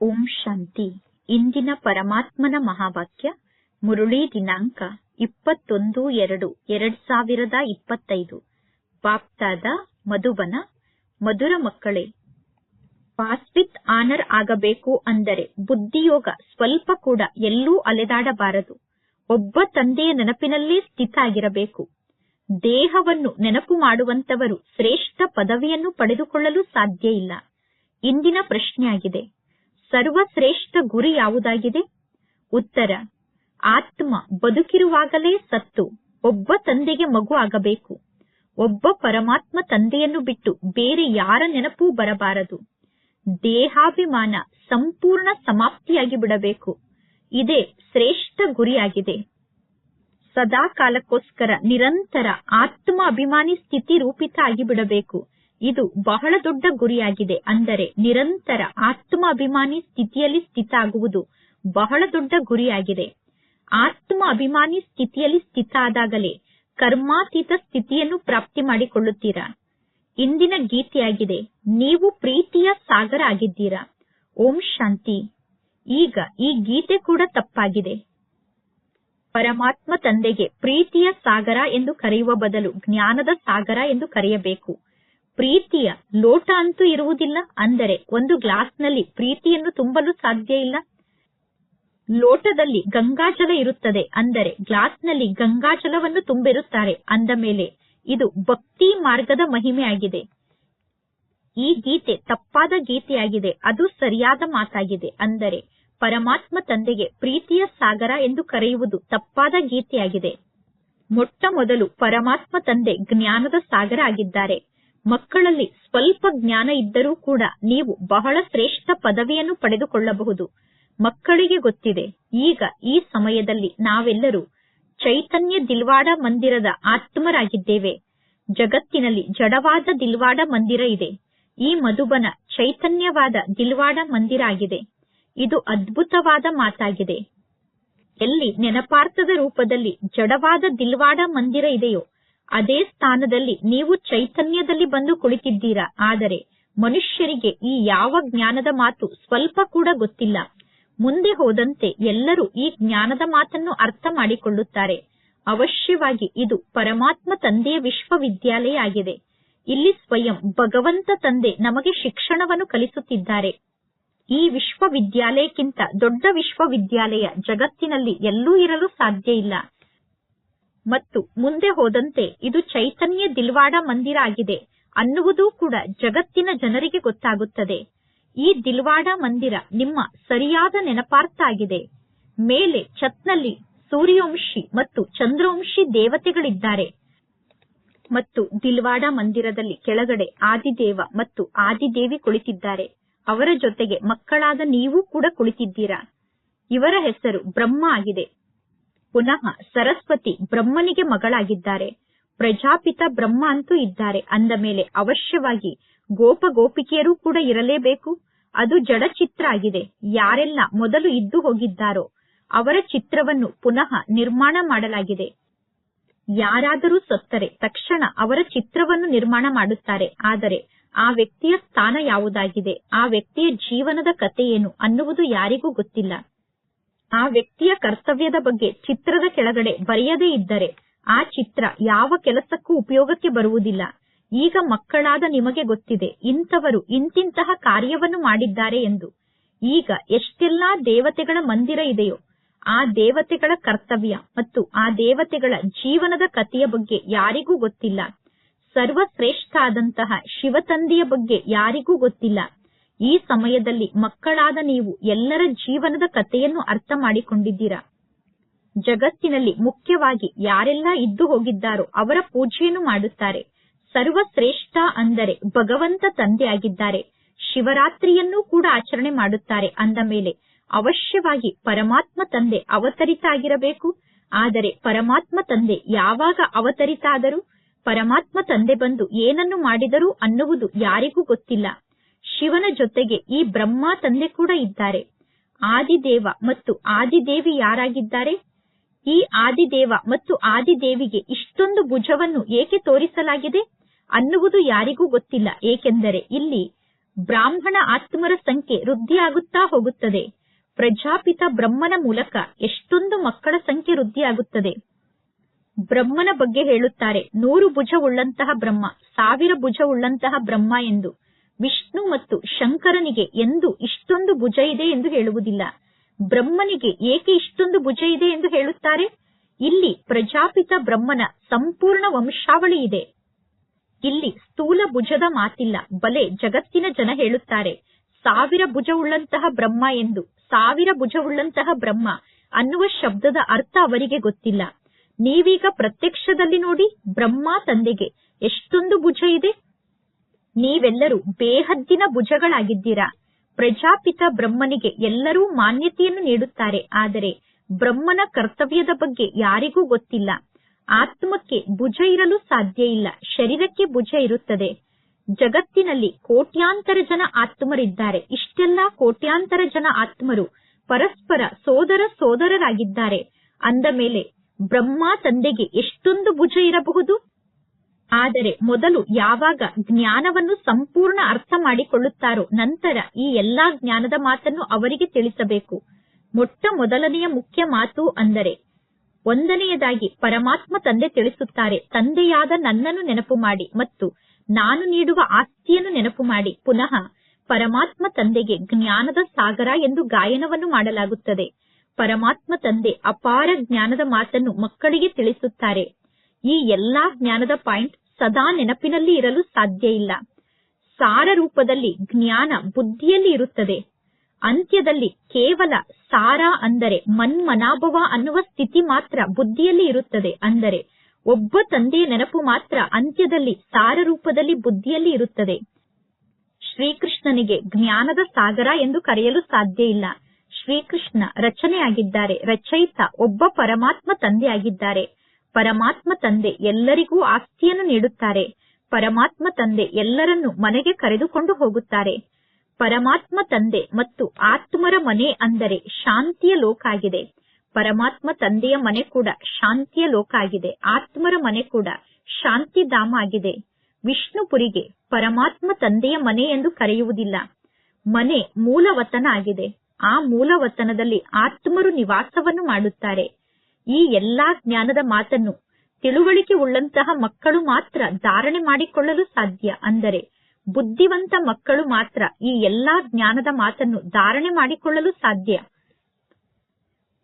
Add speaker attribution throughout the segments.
Speaker 1: ಓಂ ಶಾಂತಿ. ಇಂದಿನ ಪರಮಾತ್ಮನ ಮಹಾವಾಕ್ಯ, ಮುರುಳಿ ದಿನಾಂಕ ಇಪ್ಪತ್ತೊಂದು ಎರಡು, ಎರಡ್ ಸಾವಿರದ ಇಪ್ಪತ್ತೈದು. ಬಾಪ್ತಾದ ಮಧುಬನ, ಮಧುರ ಮಕ್ಕಳೇ ಪಾಸ್ವಿತ್ ಆನರ್ ಆಗಬೇಕು ಅಂದರೆ ಬುದ್ಧಿಯೋಗ ಸ್ವಲ್ಪ ಕೂಡ ಎಲ್ಲೂ ಅಲೆದಾಡಬಾರದು. ಒಬ್ಬ ತಂದೆಯ ನೆನಪಿನಲ್ಲೇ ಸ್ಥಿತ ಆಗಿರಬೇಕು ದೇಹವನ್ನು ನೆನಪು ಮಾಡುವಂತವರು ಶ್ರೇಷ್ಠ ಪದವಿಯನ್ನು ಪಡೆದುಕೊಳ್ಳಲು ಸಾಧ್ಯ ಇಲ್ಲ. ಇಂದಿನ ಪ್ರಶ್ನೆಯಾಗಿದೆ. ಸರ್ವಶ್ರೇಷ್ಠ ಗುರಿ ಯಾವುದಾಗಿದೆ? ಉತ್ತರ, ಆತ್ಮ ಬದುಕಿರುವಾಗಲೇ ಸತ್ತು, ಒಬ್ಬ ತಂದೆಗೆ ಮಗು ಆಗಬೇಕು. ಒಬ್ಬ ಪರಮಾತ್ಮ ತಂದೆಯನ್ನು ಬಿಟ್ಟು ಬೇರೆ ಯಾರ ನೆನಪೂ ಬರಬಾರದು. ದೇಹಾಭಿಮಾನ ಸಂಪೂರ್ಣ ಸಮಾಪ್ತಿಯಾಗಿ ಬಿಡಬೇಕು. ಇದೇ ಶ್ರೇಷ್ಠ ಗುರಿಯಾಗಿದೆ. ಸದಾ ಕಾಲಕ್ಕೋಸ್ಕರ ನಿರಂತರ ಆತ್ಮ ಅಭಿಮಾನಿ ಸ್ಥಿತಿ ರೂಪಿತ ಆಗಿ ಬಿಡಬೇಕು ಇದು ಬಹಳ ದೊಡ್ಡ ಗುರಿಯಾಗಿದೆ. ಅಂದರೆ ನಿರಂತರ ಆತ್ಮ ಅಭಿಮಾನಿ ಸ್ಥಿತಿಯಲ್ಲಿ ಸ್ಥಿತ ಆಗುವುದು ಬಹಳ ದೊಡ್ಡ ಗುರಿಯಾಗಿದೆ. ಆತ್ಮ ಅಭಿಮಾನಿ ಸ್ಥಿತಿಯಲ್ಲಿ ಸ್ಥಿತ ಆದಾಗಲೇ ಕರ್ಮಾತೀತ ಸ್ಥಿತಿಯನ್ನು ಪ್ರಾಪ್ತಿ ಮಾಡಿಕೊಳ್ಳುತ್ತೀರಾ? ಇಂದಿನ ಗೀತೆಯಾಗಿದೆ, ನೀವು ಪ್ರೀತಿಯ ಸಾಗರ ಆಗಿದ್ದೀರಾ? ಓಂ ಶಾಂತಿ. ಈಗ ಈ ಗೀತೆ ಕೂಡ ತಪ್ಪಾಗಿದೆ. ಪರಮಾತ್ಮ ತಂದೆಗೆ ಪ್ರೀತಿಯ ಸಾಗರ ಎಂದು ಕರೆಯುವ ಬದಲು ಜ್ಞಾನದ ಸಾಗರ ಎಂದು ಕರೆಯಬೇಕು. ಪ್ರೀತಿಯ ಲೋಟ ಅಂತೂ ಇರುವುದಿಲ್ಲ. ಅಂದರೆ ಒಂದು ಗ್ಲಾಸ್ನಲ್ಲಿ ಪ್ರೀತಿಯನ್ನು ತುಂಬಲು ಸಾಧ್ಯ ಇಲ್ಲ. ಲೋಟದಲ್ಲಿ ಗಂಗಾಜಲ ಇರುತ್ತದೆ. ಅಂದರೆ ಗ್ಲಾಸ್ನಲ್ಲಿ ಗಂಗಾಜಲವನ್ನು ತುಂಬಿರುತ್ತಾರೆ. ಅಂದ ಮೇಲೆ ಇದು ಭಕ್ತಿ ಮಾರ್ಗದ ಮಹಿಮೆಯಾಗಿದೆ. ಈ ಗೀತೆ ತಪ್ಪಾದ ಗೀತೆಯಾಗಿದೆ. ಅದು ಸರಿಯಾದ ಮಾತಾಗಿದೆ. ಅಂದರೆ ಪರಮಾತ್ಮ ತಂದೆಗೆ ಪ್ರೀತಿಯ ಸಾಗರ ಎಂದು ಕರೆಯುವುದು ತಪ್ಪಾದ ಗೀತೆಯಾಗಿದೆ. ಮೊಟ್ಟ ಮೊದಲು ಪರಮಾತ್ಮ ತಂದೆ ಜ್ಞಾನದ ಸಾಗರ ಆಗಿದ್ದಾರೆ. ಮಕ್ಕಳಲ್ಲಿ ಸ್ವಲ್ಪ ಜ್ಞಾನ ಇದ್ದರೂ ಕೂಡ ನೀವು ಬಹಳ ಶ್ರೇಷ್ಠ ಪದವಿಯನ್ನು ಪಡೆದುಕೊಳ್ಳಬಹುದು. ಮಕ್ಕಳಿಗೆ ಗೊತ್ತಿದೆ, ಈಗ ಈ ಸಮಯದಲ್ಲಿ ನಾವೆಲ್ಲರೂ ಚೈತನ್ಯ ದಿಲ್ವಾಡ ಮಂದಿರದ ಆತ್ಮರಾಗಿದ್ದೇವೆ. ಜಗತ್ತಿನಲ್ಲಿ ಜಡವಾದ ದಿಲ್ವಾಡ ಮಂದಿರ ಇದೆ. ಈ ಮಧುಬನ ಚೈತನ್ಯವಾದ ದಿಲ್ವಾಡ ಮಂದಿರ ಆಗಿದೆ. ಇದು ಅದ್ಭುತವಾದ ಮಾತಾಗಿದೆ. ಎಲ್ಲಿ ನೆನಪಾರ್ಥದ ರೂಪದಲ್ಲಿ ಜಡವಾದ ದಿಲ್ವಾಡ ಮಂದಿರ ಇದೆಯೋ ಅದೇ ಸ್ಥಾನದಲ್ಲಿ ನೀವು ಚೈತನ್ಯದಲ್ಲಿ ಬಂದು ಕುಳಿತಿದ್ದೀರಾ? ಆದರೆ ಮನುಷ್ಯರಿಗೆ ಈ ಯಾವ ಜ್ಞಾನದ ಮಾತು ಸ್ವಲ್ಪ ಕೂಡ ಗೊತ್ತಿಲ್ಲ. ಮುಂದೆ ಹೋದಂತೆ ಎಲ್ಲರೂ ಈ ಜ್ಞಾನದ ಮಾತನ್ನು ಅರ್ಥ ಮಾಡಿಕೊಳ್ಳುತ್ತಾರೆ. ಅವಶ್ಯವಾಗಿ ಇದು ಪರಮಾತ್ಮ ತಂದೆಯ ವಿಶ್ವವಿದ್ಯಾಲಯ ಆಗಿದೆ ಇಲ್ಲಿ ಸ್ವಯಂ ಭಗವಂತ ತಂದೆ ನಮಗೆ ಶಿಕ್ಷಣವನ್ನು ಕಲಿಸುತ್ತಿದ್ದಾರೆ. ಈ ವಿಶ್ವವಿದ್ಯಾಲಯಕ್ಕಿಂತ ದೊಡ್ಡ ವಿಶ್ವವಿದ್ಯಾಲಯ ಜಗತ್ತಿನಲ್ಲಿ ಎಲ್ಲೂ ಇರಲು ಸಾಧ್ಯ ಇಲ್ಲ. ಮತ್ತು ಮುಂದೆ ಹೋದಂತೆ ಇದು ಚೈತನ್ಯ ದಿಲ್ವಾಡ ಮಂದಿರ ಆಗಿದೆ ಅನ್ನುವುದೂ ಕೂಡ ಜಗತ್ತಿನ ಜನರಿಗೆ ಗೊತ್ತಾಗುತ್ತದೆ. ಈ ದಿಲ್ವಾಡ ಮಂದಿರ ನಿಮ್ಮ ಸರಿಯಾದ ನೆನಪಾರ್ಥ ಆಗಿದೆ ಮೇಲೆ ಛತ್ನಲ್ಲಿ ಸೂರ್ಯವಂಶಿ ಮತ್ತು ಚಂದ್ರವಂಶಿ ದೇವತೆಗಳಿದ್ದಾರೆ. ಮತ್ತು ದಿಲ್ವಾಡ ಮಂದಿರದಲ್ಲಿ ಕೆಳಗಡೆ ಆದಿದೇವ ಮತ್ತು ಆದಿದೇವಿ ಕುಳಿತಿದ್ದಾರೆ. ಅವರ ಜೊತೆಗೆ ಮಕ್ಕಳಾದ ನೀವು ಕೂಡ ಕುಳಿತಿದ್ದೀರಾ. ಇವರ ಹೆಸರು ಬ್ರಹ್ಮ ಆಗಿದೆ. ಪುನಃ ಸರಸ್ವತಿ ಬ್ರಹ್ಮನಿಗೆ ಮಗಳಾಗಿದ್ದಾರೆ. ಪ್ರಜಾಪಿತ ಬ್ರಹ್ಮ ಅಂತೂ ಇದ್ದಾರೆ. ಅಂದ ಮೇಲೆ ಅವಶ್ಯವಾಗಿ ಗೋಪ ಗೋಪಿಕೆಯರೂ ಕೂಡ ಇರಲೇಬೇಕು. ಅದು ಜಡ ಚಿತ್ರ ಆಗಿದೆ. ಯಾರೆಲ್ಲ ಮೊದಲು ಇದ್ದು ಹೋಗಿದ್ದಾರೋ ಅವರ ಚಿತ್ರವನ್ನು ಪುನಃ ನಿರ್ಮಾಣ ಮಾಡಲಾಗಿದೆ. ಯಾರಾದರೂ ಸತ್ತರೆ ತಕ್ಷಣ ಅವರ ಚಿತ್ರವನ್ನು ನಿರ್ಮಾಣ ಮಾಡುತ್ತಾರೆ. ಆದರೆ ಆ ವ್ಯಕ್ತಿಯ ಸ್ಥಾನ ಯಾವುದಾಗಿದೆ? ಆ ವ್ಯಕ್ತಿಯ ಜೀವನದ ಕಥೆ ಏನು ಅನ್ನುವುದು ಯಾರಿಗೂ ಗೊತ್ತಿಲ್ಲ. ಆ ವ್ಯಕ್ತಿಯ ಕರ್ತವ್ಯದ ಬಗ್ಗೆ ಚಿತ್ರದ ಕೆಳಗಡೆ ಬರೆಯದೇ ಇದ್ದರೆ ಆ ಚಿತ್ರ ಯಾವ ಕೆಲಸಕ್ಕೂ ಉಪಯೋಗಕ್ಕೆ ಬರುವುದಿಲ್ಲ. ಈಗ ಮಕ್ಕಳಾದ ನಿಮಗೆ ಗೊತ್ತಿದೆ, ಇಂಥವರು ಇಂತಿಂತಹ ಕಾರ್ಯವನ್ನು ಮಾಡಿದ್ದಾರೆ ಎಂದು. ಈಗ ಎಷ್ಟೆಲ್ಲಾ ದೇವತೆಗಳ ಮಂದಿರ ಇದೆಯೋ, ಆ ದೇವತೆಗಳ ಕರ್ತವ್ಯ ಮತ್ತು ಆ ದೇವತೆಗಳ ಜೀವನದ ಕಥೆಯ ಬಗ್ಗೆ ಯಾರಿಗೂ ಗೊತ್ತಿಲ್ಲ. ಸರ್ವಶ್ರೇಷ್ಠ ಆದಂತಹ ಶಿವತಂದೆಯ ಬಗ್ಗೆ ಯಾರಿಗೂ ಗೊತ್ತಿಲ್ಲ. ಈ ಸಮಯದಲ್ಲಿ ಮಕ್ಕಳಾದ ನೀವು ಎಲ್ಲರ ಜೀವನದ ಕಥೆಯನ್ನು ಅರ್ಥ ಮಾಡಿಕೊಂಡಿದ್ದೀರಾ. ಜಗತ್ತಿನಲ್ಲಿ ಮುಖ್ಯವಾಗಿ ಯಾರೆಲ್ಲ ಇದ್ದು ಹೋಗಿದ್ದಾರೋ ಅವರ ಪೂಜೆಯನ್ನು ಮಾಡುತ್ತಾರೆ. ಸರ್ವಶ್ರೇಷ್ಠ ಅಂದರೆ ಭಗವಂತ ತಂದೆ ಆಗಿದ್ದಾರೆ ಶಿವರಾತ್ರಿಯನ್ನೂ ಕೂಡ ಆಚರಣೆ ಮಾಡುತ್ತಾರೆ. ಅಂದ ಮೇಲೆ ಅವಶ್ಯವಾಗಿ ಪರಮಾತ್ಮ ತಂದೆ ಅವತರಿತ ಆಗಿರಬೇಕು. ಆದರೆ ಪರಮಾತ್ಮ ತಂದೆ ಯಾವಾಗ ಅವತರಿತ ಆದರೂ ಪರಮಾತ್ಮ ತಂದೆ ಬಂದು ಏನನ್ನು ಮಾಡಿದರು ಅನ್ನುವುದು ಯಾರಿಗೂ ಗೊತ್ತಿಲ್ಲ. ಶಿವನ ಜೊತೆಗೆ ಈ ಬ್ರಹ್ಮ ತಂದೆ ಕೂಡ ಇದ್ದಾರೆ. ಆದಿದೇವ ಮತ್ತು ಆದಿದೇವಿ ಯಾರಾಗಿದ್ದಾರೆ? ಈ ಆದಿದೇವ ಮತ್ತು ಆದಿದೇವಿಗೆ ಇಷ್ಟೊಂದು ಭುಜವನ್ನು ಏಕೆ ತೋರಿಸಲಾಗಿದೆ? ಅನ್ನುವುದು ಯಾರಿಗೂ ಗೊತ್ತಿಲ್ಲ. ಏಕೆಂದರೆ ಇಲ್ಲಿ ಬ್ರಾಹ್ಮಣ ಆತ್ಮರ ಸಂಖ್ಯೆ ವೃದ್ಧಿಯಾಗುತ್ತಾ ಹೋಗುತ್ತದೆ. ಪ್ರಜಾಪಿತ ಬ್ರಹ್ಮನ ಮೂಲಕ ಎಷ್ಟೊಂದು ಮಕ್ಕಳ ಸಂಖ್ಯೆ ವೃದ್ಧಿಯಾಗುತ್ತದೆ. ಬ್ರಹ್ಮನ ಬಗ್ಗೆ ಹೇಳುತ್ತಾರೆ, ನೂರು ಭುಜವುಳ್ಳಂತಹ ಬ್ರಹ್ಮ, ಸಾವಿರ ಭುಜವುಳ್ಳಂತಹ ಬ್ರಹ್ಮ ಎಂದು. ವಿಷ್ಣು ಮತ್ತು ಶಂಕರನಿಗೆ ಎಂದು ಇಷ್ಟೊಂದು ಭುಜ ಇದೆ ಎಂದು ಹೇಳುವುದಿಲ್ಲ. ಬ್ರಹ್ಮನಿಗೆ ಏಕೆ ಇಷ್ಟೊಂದು ಭುಜ ಇದೆ ಎಂದು ಹೇಳುತ್ತಾರೆ? ಇಲ್ಲಿ ಪ್ರಜಾಪಿತ ಬ್ರಹ್ಮನ ಸಂಪೂರ್ಣ ವಂಶಾವಳಿ ಇದೆ. ಇಲ್ಲಿ ಸ್ಥೂಲ ಭುಜದ ಮಾತಿಲ್ಲ, ಬಲೆ ಜಗತ್ತಿನ ಜನ ಹೇಳುತ್ತಾರೆ. ಸಾವಿರ ಭುಜವುಳ್ಳಂತಹ ಬ್ರಹ್ಮ ಎಂದು, ಸಾವಿರ ಭುಜವುಳ್ಳಂತಹ ಬ್ರಹ್ಮ ಅನ್ನುವ ಶಬ್ದದ ಅರ್ಥ ಅವರಿಗೆ ಗೊತ್ತಿಲ್ಲ. ನೀವೀಗ ಪ್ರತ್ಯಕ್ಷದಲ್ಲಿ ನೋಡಿ ಬ್ರಹ್ಮ ತಂದೆಗೆ ಎಷ್ಟೊಂದು ಭುಜ ಇದೆ. ನೀವೆಲ್ಲರೂ ಬೇಹದ್ದಿನ ಭುಜಗಳಾಗಿದ್ದೀರಾ. ಪ್ರಜಾಪಿತ ಬ್ರಹ್ಮನಿಗೆ ಎಲ್ಲರೂ ಮಾನ್ಯತೆಯನ್ನು ನೀಡುತ್ತಾರೆ. ಆದರೆ ಬ್ರಹ್ಮನ ಕರ್ತವ್ಯದ ಬಗ್ಗೆ ಯಾರಿಗೂ ಗೊತ್ತಿಲ್ಲ. ಆತ್ಮಕ್ಕೆ ಭುಜ ಇರಲು ಸಾಧ್ಯ ಇಲ್ಲ. ಶರೀರಕ್ಕೆ ಭುಜ ಇರುತ್ತದೆ. ಜಗತ್ತಿನಲ್ಲಿ ಕೋಟ್ಯಾಂತರ ಜನ ಆತ್ಮರಿದ್ದಾರೆ. ಇಷ್ಟೆಲ್ಲ ಕೋಟ್ಯಾಂತರ ಜನ ಆತ್ಮರು ಪರಸ್ಪರ ಸೋದರ ಸೋದರರಾಗಿದ್ದಾರೆ. ಅಂದ ಮೇಲೆ ಬ್ರಹ್ಮ ತಂದೆಗೆ ಎಷ್ಟೊಂದು ಭುಜ ಇರಬಹುದು? ಆದರೆ ಮೊದಲು ಯಾವಾಗ ಜ್ಞಾನವನ್ನು ಸಂಪೂರ್ಣ ಅರ್ಥ ಮಾಡಿಕೊಳ್ಳುತ್ತಾರೋ ನಂತರ ಈ ಎಲ್ಲಾ ಜ್ಞಾನದ ಮಾತನ್ನು ಅವರಿಗೆ ತಿಳಿಸಬೇಕು. ಮೊಟ್ಟ ಮೊದಲನೆಯ ಮುಖ್ಯ ಮಾತು ಅಂದರೆ ಒಂದನೆಯದಾಗಿ ಪರಮಾತ್ಮ ತಂದೆ ತಿಳಿಸುತ್ತಾರೆ, ತಂದೆಯಾದ ನನ್ನನ್ನು ನೆನಪು ಮಾಡಿ ಮತ್ತು ನಾನು ನೀಡುವ ಆಸ್ತಿಯನ್ನು ನೆನಪು ಮಾಡಿ. ಪುನಃ ಪರಮಾತ್ಮ ತಂದೆಗೆ ಜ್ಞಾನದ ಸಾಗರ ಎಂದು ಗಾಯನವನ್ನು ಮಾಡಲಾಗುತ್ತದೆ. ಪರಮಾತ್ಮ ತಂದೆ ಅಪಾರ ಜ್ಞಾನದ ಮಾತನ್ನು ಮಕ್ಕಳಿಗೆ ತಿಳಿಸುತ್ತಾರೆ. ಈ ಎಲ್ಲಾ ಜ್ಞಾನದ ಪಾಯಿಂಟ್ ಸದಾ ನೆನಪಿನಲ್ಲಿ ಇರಲು ಸಾಧ್ಯ ಇಲ್ಲ. ಸಾರ ರೂಪದಲ್ಲಿ ಜ್ಞಾನ ಬುದ್ಧಿಯಲ್ಲಿ ಇರುತ್ತದೆ. ಅಂತ್ಯದಲ್ಲಿ ಕೇವಲ ಸಾರ ಅಂದರೆ ಮನ್ಮನಾಭವ ಅನ್ನುವ ಸ್ಥಿತಿ ಮಾತ್ರ ಬುದ್ಧಿಯಲ್ಲಿ ಇರುತ್ತದೆ. ಅಂದರೆ ಒಬ್ಬ ತಂದೆಯ ನೆನಪು ಮಾತ್ರ ಅಂತ್ಯದಲ್ಲಿ ಸಾರ ರೂಪದಲ್ಲಿ ಬುದ್ಧಿಯಲ್ಲಿ ಇರುತ್ತದೆ. ಶ್ರೀಕೃಷ್ಣನಿಗೆ ಜ್ಞಾನದ ಸಾಗರ ಎಂದು ಕರೆಯಲು ಸಾಧ್ಯ ಇಲ್ಲ. ಶ್ರೀಕೃಷ್ಣ ರಚನೆಯಾಗಿದ್ದಾರೆ. ರಚಯಿತ ಒಬ್ಬ ಪರಮಾತ್ಮ ತಂದೆ ಆಗಿದ್ದಾರೆ ಪರಮಾತ್ಮ ತಂದೆ ಎಲ್ಲರಿಗೂ ಆಸ್ತಿಯನ್ನು ನೀಡುತ್ತಾರೆ. ಪರಮಾತ್ಮ ತಂದೆ ಎಲ್ಲರನ್ನು ಮನೆಗೆ ಕರೆದುಕೊಂಡು ಹೋಗುತ್ತಾರೆ. ಪರಮಾತ್ಮ ತಂದೆ ಮತ್ತು ಆತ್ಮರ ಮನೆ ಅಂದರೆ ಶಾಂತಿಯ ಲೋಕ ಆಗಿದೆ. ಪರಮಾತ್ಮ ತಂದೆಯ ಮನೆ ಕೂಡ ಶಾಂತಿಯ ಲೋಕ ಆಗಿದೆ. ಆತ್ಮರ ಮನೆ ಕೂಡ ಶಾಂತಿಧಾಮ ಆಗಿದೆ. ವಿಷ್ಣುಪುರಿಗೆ ಪರಮಾತ್ಮ ತಂದೆಯ ಮನೆ ಎಂದು ಕರೆಯುವುದಿಲ್ಲ. ಮನೆ ಮೂಲವತನ ಆಗಿದೆ. ಆ ಮೂಲವತನದಲ್ಲಿ ಆತ್ಮರು ನಿವಾಸವನ್ನು ಮಾಡುತ್ತಾರೆ. ಈ ಎಲ್ಲಾ ಜ್ಞಾನದ ಮಾತನ್ನು ತಿಳುವಳಿಕೆ ಉಳ್ಳಂತಹ ಮಕ್ಕಳು ಮಾತ್ರ ಧಾರಣೆ ಮಾಡಿಕೊಳ್ಳಲು ಸಾಧ್ಯ. ಅಂದರೆ ಬುದ್ಧಿವಂತ ಮಕ್ಕಳು ಮಾತ್ರ ಈ ಎಲ್ಲಾ ಜ್ಞಾನದ ಮಾತನ್ನು ಧಾರಣೆ ಮಾಡಿಕೊಳ್ಳಲು ಸಾಧ್ಯ.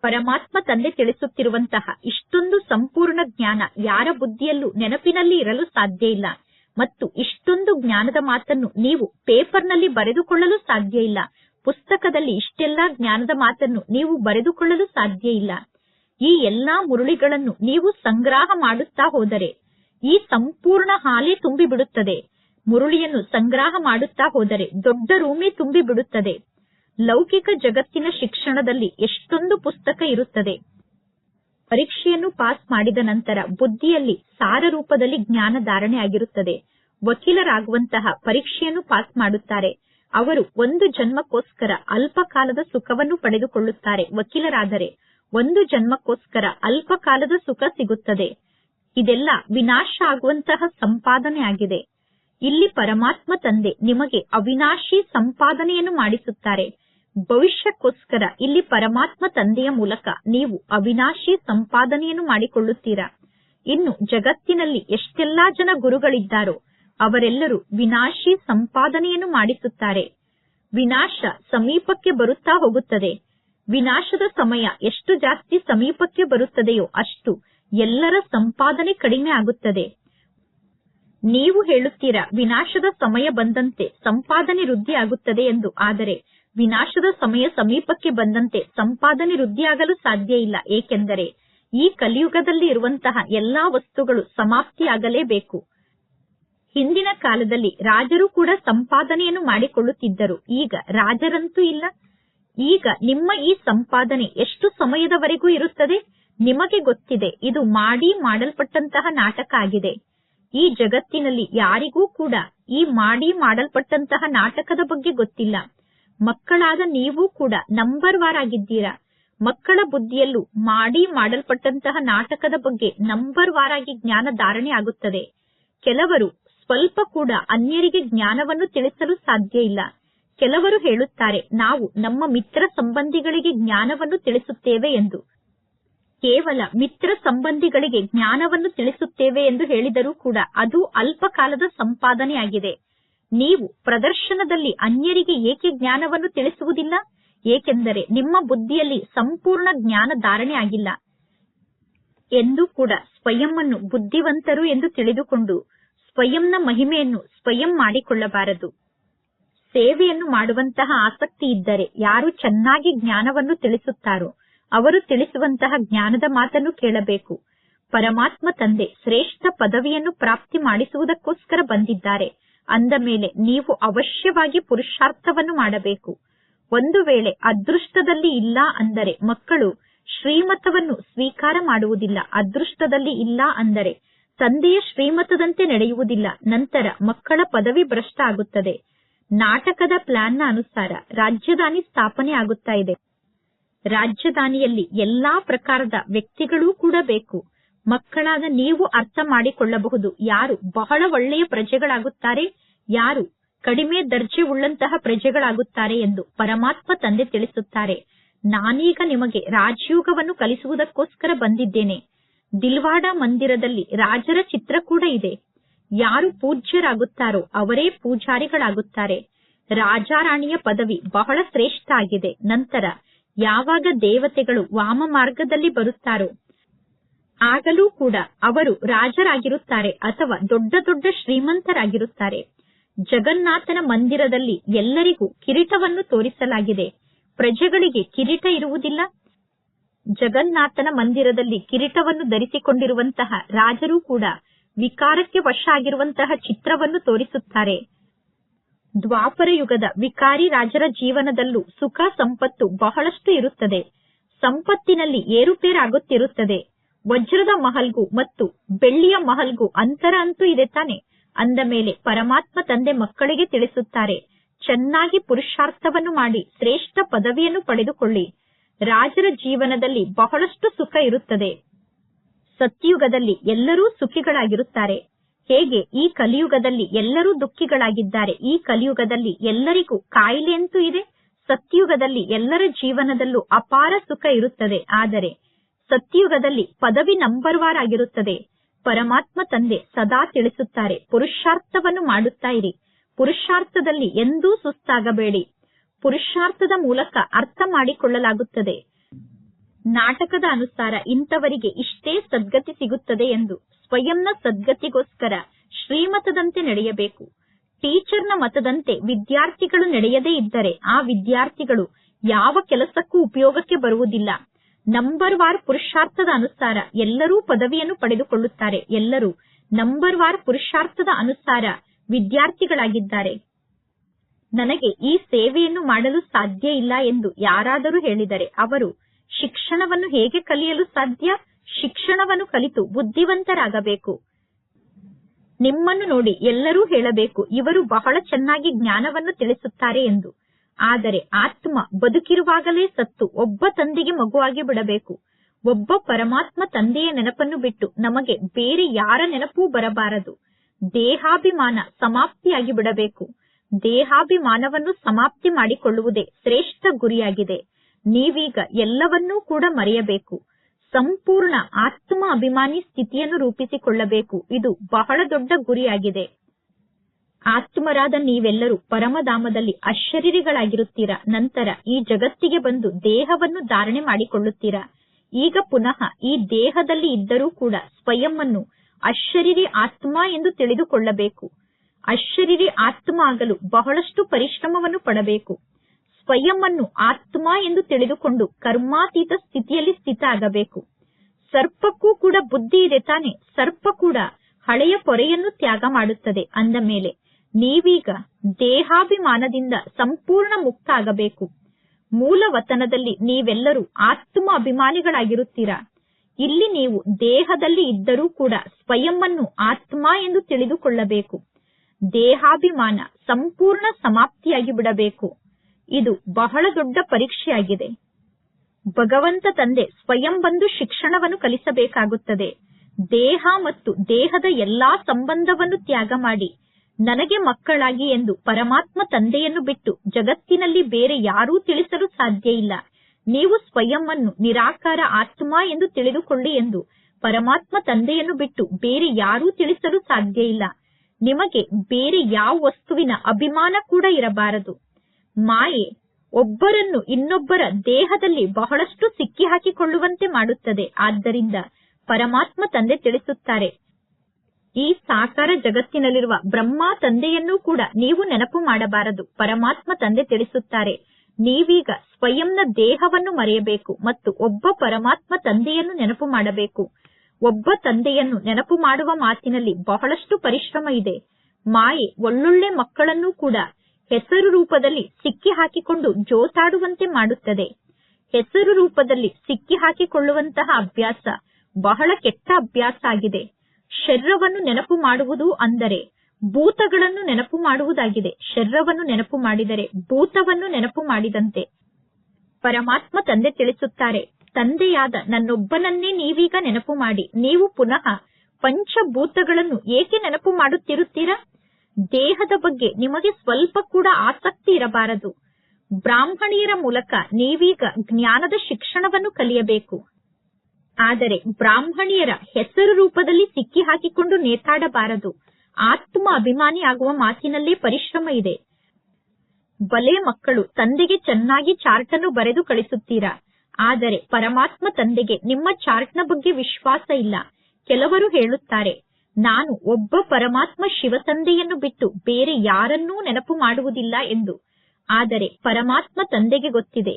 Speaker 1: ಪರಮಾತ್ಮ ತಂದೆ ತಿಳಿಸುತ್ತಿರುವಂತಹ ಇಷ್ಟೊಂದು ಸಂಪೂರ್ಣ ಜ್ಞಾನ ಯಾರ ಬುದ್ಧಿಯಲ್ಲೂ ನೆನಪಿನಲ್ಲಿ ಇರಲು ಸಾಧ್ಯ ಇಲ್ಲ. ಮತ್ತು ಇಷ್ಟೊಂದು ಜ್ಞಾನದ ಮಾತನ್ನು ನೀವು ಪೇಪರ್ನಲ್ಲಿ ಬರೆದುಕೊಳ್ಳಲು ಸಾಧ್ಯ ಇಲ್ಲ. ಪುಸ್ತಕದಲ್ಲಿ ಇಷ್ಟೆಲ್ಲಾ ಜ್ಞಾನದ ಮಾತನ್ನು ನೀವು ಬರೆದುಕೊಳ್ಳಲು ಸಾಧ್ಯ ಇಲ್ಲ. ಈ ಎಲ್ಲಾ ಮುರುಳಿಗಳನ್ನು ನೀವು ಸಂಗ್ರಹ ಮಾಡುತ್ತಾ ಹೋದರೆ ಈ ಸಂಪೂರ್ಣ ಹಾಲೆ ತುಂಬಿಬಿಡುತ್ತದೆ. ಮುರುಳಿಯನ್ನು ಸಂಗ್ರಹ ಮಾಡುತ್ತಾ ಹೋದರೆ ದೊಡ್ಡ ರೂಮೇ ತುಂಬಿಬಿಡುತ್ತದೆ. ಲೌಕಿಕ ಜಗತ್ತಿನ ಶಿಕ್ಷಣದಲ್ಲಿ ಎಷ್ಟೊಂದು ಪುಸ್ತಕ ಇರುತ್ತದೆ. ಪರೀಕ್ಷೆಯನ್ನು ಪಾಸ್ ಮಾಡಿದ ನಂತರ ಬುದ್ಧಿಯಲ್ಲಿ ಸಾರ ರೂಪದಲ್ಲಿ ಜ್ಞಾನ ಧಾರಣೆ ಆಗಿರುತ್ತದೆ. ವಕೀಲರಾಗುವಂತಹ ಪರೀಕ್ಷೆಯನ್ನು ಪಾಸ್ ಮಾಡುತ್ತಾರೆ. ಅವರು ಒಂದು ಜನ್ಮಕ್ಕೋಸ್ಕರ ಅಲ್ಪ ಕಾಲದ ಸುಖವನ್ನು ಪಡೆದುಕೊಳ್ಳುತ್ತಾರೆ ವಕೀಲರಾದರೆ. ಒಂದು ಜನ್ಮಕ್ಕೋಸ್ಕರ ಅಲ್ಪ ಕಾಲದ ಸುಖ ಸಿಗುತ್ತದೆ. ಇದೆಲ್ಲ ವಿನಾಶ ಆಗುವಂತಹ ಸಂಪಾದನೆ ಆಗಿದೆ ಇಲ್ಲಿ ಪರಮಾತ್ಮ ತಂದೆ ನಿಮಗೆ ಅವಿನಾಶಿ ಸಂಪಾದನೆಯನ್ನು ಮಾಡಿಸುತ್ತಾರೆ. ಭವಿಷ್ಯಕ್ಕೋಸ್ಕರ ಇಲ್ಲಿ ಪರಮಾತ್ಮ ತಂದೆಯ ಮೂಲಕ ನೀವು ಅವಿನಾಶಿ ಸಂಪಾದನೆಯನ್ನು ಮಾಡಿಕೊಳ್ಳುತ್ತೀರಾ? ಇನ್ನು ಜಗತ್ತಿನಲ್ಲಿ ಎಷ್ಟೆಲ್ಲಾ ಜನ ಗುರುಗಳಿದ್ದಾರೋ ಅವರೆಲ್ಲರೂ ವಿನಾಶಿ ಸಂಪಾದನೆಯನ್ನು ಮಾಡಿಸುತ್ತಾರೆ. ವಿನಾಶ ಸಮೀಪಕ್ಕೆ ಬರುತ್ತಾ ಹೋಗುತ್ತದೆ. ವಿನಾಶದ ಸಮಯ ಎಷ್ಟು ಜಾಸ್ತಿ ಸಮೀಪಕ್ಕೆ ಬರುತ್ತದೆಯೋ ಅಷ್ಟು ಎಲ್ಲರ ಸಂಪಾದನೆ ಕಡಿಮೆ ಆಗುತ್ತದೆ. ನೀವು ಹೇಳುತ್ತೀರಾ, ವಿನಾಶದ ಸಮಯ ಬಂದಂತೆ ಸಂಪಾದನೆ ವೃದ್ಧಿ ಆಗುತ್ತದೆ ಎಂದು. ಆದರೆ, ವಿನಾಶದ ಸಮಯ ಸಮೀಪಕ್ಕೆ ಬಂದಂತೆ ಸಂಪಾದನೆ ವೃದ್ಧಿಯಾಗಲು ಸಾಧ್ಯ ಇಲ್ಲ. ಏಕೆಂದರೆ, ಈ ಕಲಿಯುಗದಲ್ಲಿ ಇರುವಂತಹ ಎಲ್ಲಾ ವಸ್ತುಗಳು ಸಮಾಪ್ತಿಯಾಗಲೇಬೇಕು ಹಿಂದಿನ ಕಾಲದಲ್ಲಿ ರಾಜರು ಕೂಡ ಸಂಪಾದನೆಯನ್ನು ಮಾಡಿಕೊಳ್ಳುತ್ತಿದ್ದರು. ಈಗ ರಾಜರಂತೂ ಇಲ್ಲ. ಈಗ ನಿಮ್ಮ ಈ ಸಂಪಾದನೆ ಎಷ್ಟು ಸಮಯದವರೆಗೂ ಇರುತ್ತದೆ? ನಿಮಗೆ ಗೊತ್ತಿದೆ, ಇದು ಮಾಡಿ ಮಾಡಲ್ಪಟ್ಟಂತಹ ನಾಟಕ ಆಗಿದೆ. ಈ ಜಗತ್ತಿನಲ್ಲಿ ಯಾರಿಗೂ ಕೂಡ ಈ ಮಾಡಿ ಮಾಡಲ್ಪಟ್ಟಂತಹ ನಾಟಕದ ಬಗ್ಗೆ ಗೊತ್ತಿಲ್ಲ. ಮಕ್ಕಳಾದ ನೀವು ಕೂಡ ನಂಬರ್ ವಾರ್ ಆಗಿದ್ದೀರಾ? ಮಕ್ಕಳ ಬುದ್ಧಿಯಲ್ಲೂ ಮಾಡಿ ಮಾಡಲ್ಪಟ್ಟಂತಹ ನಾಟಕದ ಬಗ್ಗೆ ನಂಬರ್ ವಾರ್ ಆಗಿ ಜ್ಞಾನ ಧಾರಣೆ ಆಗುತ್ತದೆ. ಕೆಲವರು ಸ್ವಲ್ಪ ಕೂಡ ಅನ್ಯರಿಗೆ ಜ್ಞಾನವನ್ನು ತಿಳಿಸಲು ಸಾಧ್ಯ ಇಲ್ಲ. ಕೆಲವರು ಹೇಳುತ್ತಾರೆ, ನಾವು ನಮ್ಮ ಮಿತ್ರ ಸಂಬಂಧಿಗಳಿಗೆ ಜ್ಞಾನವನ್ನು ತಿಳಿಸುತ್ತೇವೆ ಎಂದು. ಕೇವಲ ಮಿತ್ರ ಸಂಬಂಧಿಗಳಿಗೆ ಜ್ಞಾನವನ್ನು ತಿಳಿಸುತ್ತೇವೆ ಎಂದು ಹೇಳಿದರೂ ಕೂಡ ಅದು ಅಲ್ಪ ಕಾಲದ ಸಂಪಾದನೆಯಾಗಿದೆ. ನೀವು ಪ್ರದರ್ಶನದಲ್ಲಿ ಅನ್ಯರಿಗೆ ಏಕೆ ಜ್ಞಾನವನ್ನು ತಿಳಿಸುವುದಿಲ್ಲ? ಏಕೆಂದರೆ ನಿಮ್ಮ ಬುದ್ಧಿಯಲ್ಲಿ ಸಂಪೂರ್ಣ ಜ್ಞಾನ ಧಾರಣೆ ಆಗಿಲ್ಲ ಎಂದು ಕೂಡ ಸ್ವಯಂವನ್ನು ಬುದ್ಧಿವಂತರು ಎಂದು ತಿಳಿದುಕೊಂಡು, ಸ್ವಯಂನ ಮಹಿಮೆಯನ್ನು ಸ್ವಯಂ ಮಾಡಿಕೊಳ್ಳಬಾರದು. ಸೇವೆಯನ್ನು ಮಾಡುವಂತಹ ಆಸಕ್ತಿ ಇದ್ದರೆ ಯಾರು ಚೆನ್ನಾಗಿ ಜ್ಞಾನವನ್ನು ತಿಳಿಸುತ್ತಾರೋ ಅವರು ತಿಳಿಸುವಂತಹ ಜ್ಞಾನದ ಮಾತನ್ನು ಕೇಳಬೇಕು. ಪರಮಾತ್ಮ ತಂದೆ ಶ್ರೇಷ್ಠ ಪದವಿಯನ್ನು ಪ್ರಾಪ್ತಿ ಮಾಡಿಸುವುದಕ್ಕೋಸ್ಕರ ಬಂದಿದ್ದಾರೆ. ಅಂದ ಮೇಲೆ ನೀವು ಅವಶ್ಯವಾಗಿ ಪುರುಷಾರ್ಥವನ್ನು ಮಾಡಬೇಕು. ಒಂದು ವೇಳೆ ಅದೃಷ್ಟದಲ್ಲಿ ಇಲ್ಲ ಅಂದರೆ ಮಕ್ಕಳು ಶ್ರೀಮತವನ್ನು ಸ್ವೀಕಾರ ಮಾಡುವುದಿಲ್ಲ. ಅದೃಷ್ಟದಲ್ಲಿ ಇಲ್ಲ ಅಂದರೆ ತಂದೆಯ ಶ್ರೀಮತದಂತೆ ನಡೆಯುವುದಿಲ್ಲ. ನಂತರ ಮಕ್ಕಳ ಪದವಿ ಭ್ರಷ್ಟ ಆಗುತ್ತದೆ. ನಾಟಕದ ಪ್ಲಾನ್ನ ಅನುಸಾರ ರಾಜಧಾನಿ ಸ್ಥಾಪನೆ ಆಗುತ್ತಾ ಇದೆ. ರಾಜಧಾನಿಯಲ್ಲಿ ಎಲ್ಲಾ ಪ್ರಕಾರದ ವ್ಯಕ್ತಿಗಳೂ ಕೂಡ ಬೇಕು. ಮಕ್ಕಳಾದ ನೀವು ಅರ್ಥ ಮಾಡಿಕೊಳ್ಳಬಹುದು ಯಾರು ಬಹಳ ಒಳ್ಳೆಯ ಪ್ರಜೆಗಳಾಗುತ್ತಾರೆ, ಯಾರು ಕಡಿಮೆ ದರ್ಜೆ ಉಳ್ಳಂತಹ ಪ್ರಜೆಗಳಾಗುತ್ತಾರೆ ಎಂದು ಪರಮಾತ್ಮ ತಂದೆ ತಿಳಿಸುತ್ತಾರೆ. ನಾನೀಗ ನಿಮಗೆ ರಾಜಯೋಗವನ್ನು ಕಲಿಸುವುದಕ್ಕೋಸ್ಕರ ಬಂದಿದ್ದೇನೆ. ದಿಲ್ವಾಡ ಮಂದಿರದಲ್ಲಿ ರಾಜರ ಚಿತ್ರ ಕೂಡ ಇದೆ. ಯಾರು ಪೂಜ್ಯರಾಗುತ್ತಾರೋ ಅವರೇ ಪೂಜಾರಿಗಳಾಗುತ್ತಾರೆ. ರಾಜಾರಾಣಿಯ ಪದವಿ ಬಹಳ ಶ್ರೇಷ್ಠ ಆಗಿದೆ ನಂತರ ಯಾವಾಗ ದೇವತೆಗಳು ವಾಮ ಮಾರ್ಗದಲ್ಲಿ ಬರುತ್ತಾರೋ, ಆಗಲೂ ಕೂಡ ಅವರು ರಾಜರಾಗಿರುತ್ತಾರೆ ಅಥವಾ ದೊಡ್ಡ ದೊಡ್ಡ ಶ್ರೀಮಂತರಾಗಿರುತ್ತಾರೆ. ಜಗನ್ನಾಥನ ಮಂದಿರದಲ್ಲಿ ಎಲ್ಲರಿಗೂ ಕಿರೀಟವನ್ನು ತೋರಿಸಲಾಗಿದೆ. ಪ್ರಜೆಗಳಿಗೆ ಕಿರೀಟ ಇರುವುದಿಲ್ಲ. ಜಗನ್ನಾಥನ ಮಂದಿರದಲ್ಲಿ ಕಿರೀಟವನ್ನು ಧರಿಸಿಕೊಂಡಿರುವಂತಹ ರಾಜರು ಕೂಡ ವಿಕಾರಕ್ಕೆ ವಶ ಆಗಿರುವಂತಹ ಚಿತ್ರವನ್ನು ತೋರಿಸುತ್ತಾರೆ. ದ್ವಾಪರ ಯುಗದ ವಿಕಾರಿ ರಾಜರ ಜೀವನದಲ್ಲೂ ಸುಖ ಸಂಪತ್ತು ಬಹಳಷ್ಟು ಇರುತ್ತದೆ. ಸಂಪತ್ತಿನಲ್ಲಿ ಏರುಪೇರಾಗುತ್ತಿರುತ್ತದೆ. ವಜ್ರದ ಮಹಲ್ಗೂ ಮತ್ತು ಬೆಳ್ಳಿಯ ಮಹಲ್ಗೂ ಅಂತರ ಅಂತೂ ಇದೆ ತಾನೆ. ಅಂದ ಮೇಲೆ ಪರಮಾತ್ಮ ತಂದೆ ಮಕ್ಕಳಿಗೆ ತಿಳಿಸುತ್ತಾರೆ, ಚೆನ್ನಾಗಿ ಪುರುಷಾರ್ಥವನ್ನು ಮಾಡಿ ಶ್ರೇಷ್ಠ ಪದವಿಯನ್ನು ಪಡೆದುಕೊಳ್ಳಿ. ರಾಜರ ಜೀವನದಲ್ಲಿ ಬಹಳಷ್ಟು ಸುಖ ಇರುತ್ತದೆ. ಸತ್ಯುಗದಲ್ಲಿ ಎಲ್ಲರೂ ಸುಖಿಗಳಾಗಿರುತ್ತಾರೆ. ಹೇಗೆ? ಈ ಕಲಿಯುಗದಲ್ಲಿ ಎಲ್ಲರೂ ದುಃಖಿಗಳಾಗಿದ್ದಾರೆ. ಈ ಕಲಿಯುಗದಲ್ಲಿ ಎಲ್ಲರಿಗೂ ಕಾಯಿಲೆ ಅಂತೂ ಇದೆ. ಸತ್ಯುಗದಲ್ಲಿ ಎಲ್ಲರ ಜೀವನದಲ್ಲೂ ಅಪಾರ ಸುಖ ಇರುತ್ತದೆ. ಆದರೆ ಸತ್ಯುಗದಲ್ಲಿ ಪದವಿ ನಂಬರ್ ವಾರ್ ಆಗಿರುತ್ತದೆ. ಪರಮಾತ್ಮ ತಂದೆ ಸದಾ ತಿಳಿಸುತ್ತಾರೆ, ಪುರುಷಾರ್ಥವನ್ನು ಮಾಡುತ್ತಾ ಇರಿ. ಪುರುಷಾರ್ಥದಲ್ಲಿ ಎಂದೂ ಸುಸ್ತಾಗಬೇಡಿ. ಪುರುಷಾರ್ಥದ ಮೂಲಕ ಅರ್ಥ ಮಾಡಿಕೊಳ್ಳಲಾಗುತ್ತದೆ. ನಾಟಕದ ಅನುಸಾರ ಇಂಥವರಿಗೆ ಇಷ್ಟೇ ಸದ್ಗತಿ ಸಿಗುತ್ತದೆ ಎಂದು ಸ್ವಯಂನ ಸದ್ಗತಿಗೋಸ್ಕರ ಶ್ರೀಮತದಂತೆ ನಡೆಯಬೇಕು. ಟೀಚರ್ನ ಮತದಂತೆ ವಿದ್ಯಾರ್ಥಿಗಳು ನಡೆಯದೇ ಇದ್ದರೆ ಆ ವಿದ್ಯಾರ್ಥಿಗಳು ಯಾವ ಕೆಲಸಕ್ಕೂ ಉಪಯೋಗಕ್ಕೆ ಬರುವುದಿಲ್ಲ. ನಂಬರ್ ವಾರ್ ಪುರುಷಾರ್ಥದ ಅನುಸಾರ ಎಲ್ಲರೂ ಪದವಿಯನ್ನು ಪಡೆದುಕೊಳ್ಳುತ್ತಾರೆ. ಎಲ್ಲರೂ ನಂಬರ್ ವಾರ್ ಪುರುಷಾರ್ಥದ ಅನುಸಾರ ವಿದ್ಯಾರ್ಥಿಗಳಾಗಿದ್ದಾರೆ. ನನಗೆ ಈ ಸೇವೆಯನ್ನು ಮಾಡಲು ಸಾಧ್ಯ ಇಲ್ಲ ಎಂದು ಯಾರಾದರೂ ಹೇಳಿದರೆ ಅವರು ಶಿಕ್ಷಣವನ್ನು ಹೇಗೆ ಕಲಿಯಲು ಸಾಧ್ಯ? ಶಿಕ್ಷಣವನ್ನು ಕಲಿತು ಬುದ್ಧಿವಂತರಾಗಬೇಕು. ನಿಮ್ಮನ್ನು ನೋಡಿ ಎಲ್ಲರೂ ಹೇಳಬೇಕು, ಇವರು ಬಹಳ ಚೆನ್ನಾಗಿ ಜ್ಞಾನವನ್ನು ತಿಳಿಸುತ್ತಾರೆ ಎಂದು. ಆದರೆ ಆತ್ಮ ಬದುಕಿರುವಾಗಲೇ ಸತ್ತು, ಒಬ್ಬ ತಂದೆಗೆ ಮಗುವಾಗಿ ಬಿಡಬೇಕು. ಒಬ್ಬ ಪರಮಾತ್ಮ ತಂದೆಯ ನೆನಪನ್ನು ಬಿಟ್ಟು ನಮಗೆ ಬೇರೆ ಯಾರ ನೆನಪೂ ಬರಬಾರದು. ದೇಹಾಭಿಮಾನ ಸಮಾಪ್ತಿಯಾಗಿ ಬಿಡಬೇಕು. ದೇಹಾಭಿಮಾನವನ್ನು ಸಮಾಪ್ತಿ ಮಾಡಿಕೊಳ್ಳುವುದೇ ಶ್ರೇಷ್ಠ ಗುರಿಯಾಗಿದೆ. ನೀವೀಗ ಎಲ್ಲವನ್ನೂ ಕೂಡ ಮರೆಯಬೇಕು. ಸಂಪೂರ್ಣ ಆತ್ಮ ಅಭಿಮಾನಿ ಸ್ಥಿತಿಯನ್ನು ರೂಪಿಸಿಕೊಳ್ಳಬೇಕು. ಇದು ಬಹಳ ದೊಡ್ಡ ಗುರಿಯಾಗಿದೆ. ಆತ್ಮರಾದ ನೀವೆಲ್ಲರೂ ಪರಮಧಾಮದಲ್ಲಿ ಅಶರೀರಿಗಳಾಗಿರುತ್ತೀರಾ. ನಂತರ ಈ ಜಗತ್ತಿಗೆ ಬಂದು ದೇಹವನ್ನು ಧಾರಣೆ ಮಾಡಿಕೊಳ್ಳುತ್ತೀರಾ. ಈಗ ಪುನಃ ಈ ದೇಹದಲ್ಲಿ ಇದ್ದರೂ ಕೂಡ ಸ್ವಯಂವನ್ನು ಅಶರೀರಿ ಆತ್ಮ ಎಂದು ತಿಳಿದುಕೊಳ್ಳಬೇಕು. ಅಶರೀರಿ ಆತ್ಮ ಆಗಲು ಬಹಳಷ್ಟು ಪರಿಶ್ರಮವನ್ನು ಪಡಬೇಕು. ಸ್ವಯಂವನ್ನು ಆತ್ಮ ಎಂದು ತಿಳಿದುಕೊಂಡು ಕರ್ಮಾತೀತ ಸ್ಥಿತಿಯಲ್ಲಿ ಸ್ಥಿತ ಆಗಬೇಕು ಸರ್ಪಕ್ಕೂ ಕೂಡ ಬುದ್ಧಿ ಇದೆ ತಾನೆ. ಸರ್ಪ ಕೂಡ ಹಳೆಯ ಪೊರೆಯನ್ನು ತ್ಯಾಗ ಮಾಡುತ್ತದೆ. ಅಂದ ಮೇಲೆ, ನೀವೀಗ ದೇಹಾಭಿಮಾನದಿಂದ ಸಂಪೂರ್ಣ ಮುಕ್ತ ಆಗಬೇಕು ಮೂಲ ವತನದಲ್ಲಿ ನೀವೆಲ್ಲರೂ ಆತ್ಮ ಅಭಿಮಾನಿಗಳಾಗಿರುತ್ತೀರಾ? ಇಲ್ಲಿ ನೀವು ದೇಹದಲ್ಲಿ ಇದ್ದರೂ ಕೂಡ ಸ್ವಯಂನ್ನು ಆತ್ಮ ಎಂದು ತಿಳಿದುಕೊಳ್ಳಬೇಕು. ದೇಹಾಭಿಮಾನ ಸಂಪೂರ್ಣ ಸಮಾಪ್ತಿಯಾಗಿ ಬಿಡಬೇಕು ಇದು ಬಹಳ ದೊಡ್ಡ ಪರೀಕ್ಷೆಯಾಗಿದೆ. ಭಗವಂತ ತಂದೆ ಸ್ವಯಂ ಬಂದು ಶಿಕ್ಷಣವನ್ನು ಕಲಿಸಬೇಕಾಗುತ್ತದೆ. ದೇಹ ಮತ್ತು ದೇಹದ ಎಲ್ಲಾ ಸಂಬಂಧವನ್ನು ತ್ಯಾಗ ಮಾಡಿ ನನಗೆ ಮಕ್ಕಳಾಗಿ ಎಂದು ಪರಮಾತ್ಮ ತಂದೆಯನ್ನು ಬಿಟ್ಟು ಜಗತ್ತಿನಲ್ಲಿ ಬೇರೆ ಯಾರೂ ತಿಳಿಸಲು ಸಾಧ್ಯ ಇಲ್ಲ. ನೀವು ಸ್ವಯಂನ್ನು ನಿರಾಕಾರ ಆತ್ಮ ಎಂದು ತಿಳಿದುಕೊಳ್ಳಿ ಎಂದು ಪರಮಾತ್ಮ ತಂದೆಯನ್ನು ಬಿಟ್ಟು ಬೇರೆ ಯಾರೂ ತಿಳಿಸಲು ಸಾಧ್ಯ ಇಲ್ಲ. ನಿಮಗೆ ಬೇರೆ ಯಾವ ವಸ್ತುವಿನ ಅಭಿಮಾನ ಕೂಡ ಇರಬಾರದು. ಮಾಯೆ ಒಬ್ಬರನ್ನು ಇನ್ನೊಬ್ಬರ ದೇಹದಲ್ಲಿ ಬಹಳಷ್ಟು ಸಿಕ್ಕಿ ಹಾಕಿಕೊಳ್ಳುವಂತೆ ಮಾಡುತ್ತದೆ. ಆದ್ದರಿಂದ ಪರಮಾತ್ಮ ತಂದೆ ತಿಳಿಸುತ್ತಾರೆ. ಈ ಸಾಕಾರ ಜಗತ್ತಿನಲ್ಲಿರುವ ಬ್ರಹ್ಮ ತಂದೆಯನ್ನೂ ಕೂಡ ನೀವು ನೆನಪು ಮಾಡಬಾರದು. ಪರಮಾತ್ಮ ತಂದೆ ತಿಳಿಸುತ್ತಾರೆ. ನೀವೀಗ ಸ್ವಯಂನ ದೇಹವನ್ನು ಮರೆಯಬೇಕು ಮತ್ತು ಒಬ್ಬ ಪರಮಾತ್ಮ ತಂದೆಯನ್ನು ನೆನಪು ಮಾಡಬೇಕು. ಒಬ್ಬ ತಂದೆಯನ್ನು ನೆನಪು ಮಾಡುವ ಮಾತಿನಲ್ಲಿ ಬಹಳಷ್ಟು ಪರಿಶ್ರಮ ಇದೆ. ಮಾಯೆ ಒಳ್ಳೊಳ್ಳೆ ಮಕ್ಕಳನ್ನೂ ಕೂಡ ಹೆಸರು ರೂಪದಲ್ಲಿ ಸಿಕ್ಕಿ ಹಾಕಿಕೊಂಡು ಜೋತಾಡುವಂತೆ ಮಾಡುತ್ತದೆ. ಹೆಸರು ರೂಪದಲ್ಲಿ ಸಿಕ್ಕಿ ಹಾಕಿಕೊಳ್ಳುವಂತಹ ಅಭ್ಯಾಸ ಬಹಳ ಕೆಟ್ಟ ಅಭ್ಯಾಸ ಆಗಿದೆ. ಶರೀರವನ್ನು ನೆನಪು ಮಾಡುವುದು ಅಂದರೆ ಭೂತಗಳನ್ನು ನೆನಪು ಮಾಡುವುದಾಗಿದೆ. ಶರೀರವನ್ನು ನೆನಪು ಮಾಡಿದರೆ ಭೂತವನ್ನು ನೆನಪು ಮಾಡಿದಂತೆ. ಪರಮಾತ್ಮ ತಂದೆ ತಿಳಿಸುತ್ತಾರೆ, ತಂದೆಯಾದ ನನ್ನೊಬ್ಬನನ್ನೇ ನೀವೀಗ ನೆನಪು ಮಾಡಿ. ನೀವು ಪುನಃ ಪಂಚಭೂತಗಳನ್ನು ಏಕೆ ನೆನಪು ಮಾಡುತ್ತಿರುತ್ತೀರಾ? ದೇಹದ ಬಗ್ಗೆ ನಿಮಗೆ ಸ್ವಲ್ಪ ಕೂಡ ಆಸಕ್ತಿ ಇರಬಾರದು. ಬ್ರಾಹ್ಮಣಿಯರ ಮೂಲಕ ನೀವೀಗ ಜ್ಞಾನದ ಶಿಕ್ಷಣವನ್ನು ಕಲಿಯಬೇಕು. ಆದರೆ ಬ್ರಾಹ್ಮಣಿಯರ ಹೆಸರು ರೂಪದಲ್ಲಿ ಸಿಕ್ಕಿ ಹಾಕಿಕೊಂಡು ನೇತಾಡಬಾರದು. ಆತ್ಮ ಅಭಿಮಾನಿ ಆಗುವ ಮಾತಿನಲ್ಲೇ ಪರಿಶ್ರಮ ಇದೆ. ಬಲೆ ಮಕ್ಕಳು ತಂದೆಗೆ ಚೆನ್ನಾಗಿ ಚಾರ್ಟ್ ಅನ್ನು ಬರೆದು ಕಳಿಸುತ್ತೀರಾ? ಆದರೆ ಪರಮಾತ್ಮ ತಂದೆಗೆ ನಿಮ್ಮ ಚಾರ್ಟ್ನ ಬಗ್ಗೆ ವಿಶ್ವಾಸ ಇಲ್ಲ. ಕೆಲವರು ಹೇಳುತ್ತಾರೆ ನಾನು ಒಬ್ಬ ಪರಮಾತ್ಮ ಶಿವತಂದೆಯನ್ನು ಬಿಟ್ಟು ಬೇರೆ ಯಾರನ್ನೂ ನೆನಪು ಮಾಡುವುದಿಲ್ಲ ಎಂದು. ಆದರೆ ಪರಮಾತ್ಮ ತಂದೆಗೆ ಗೊತ್ತಿದೆ.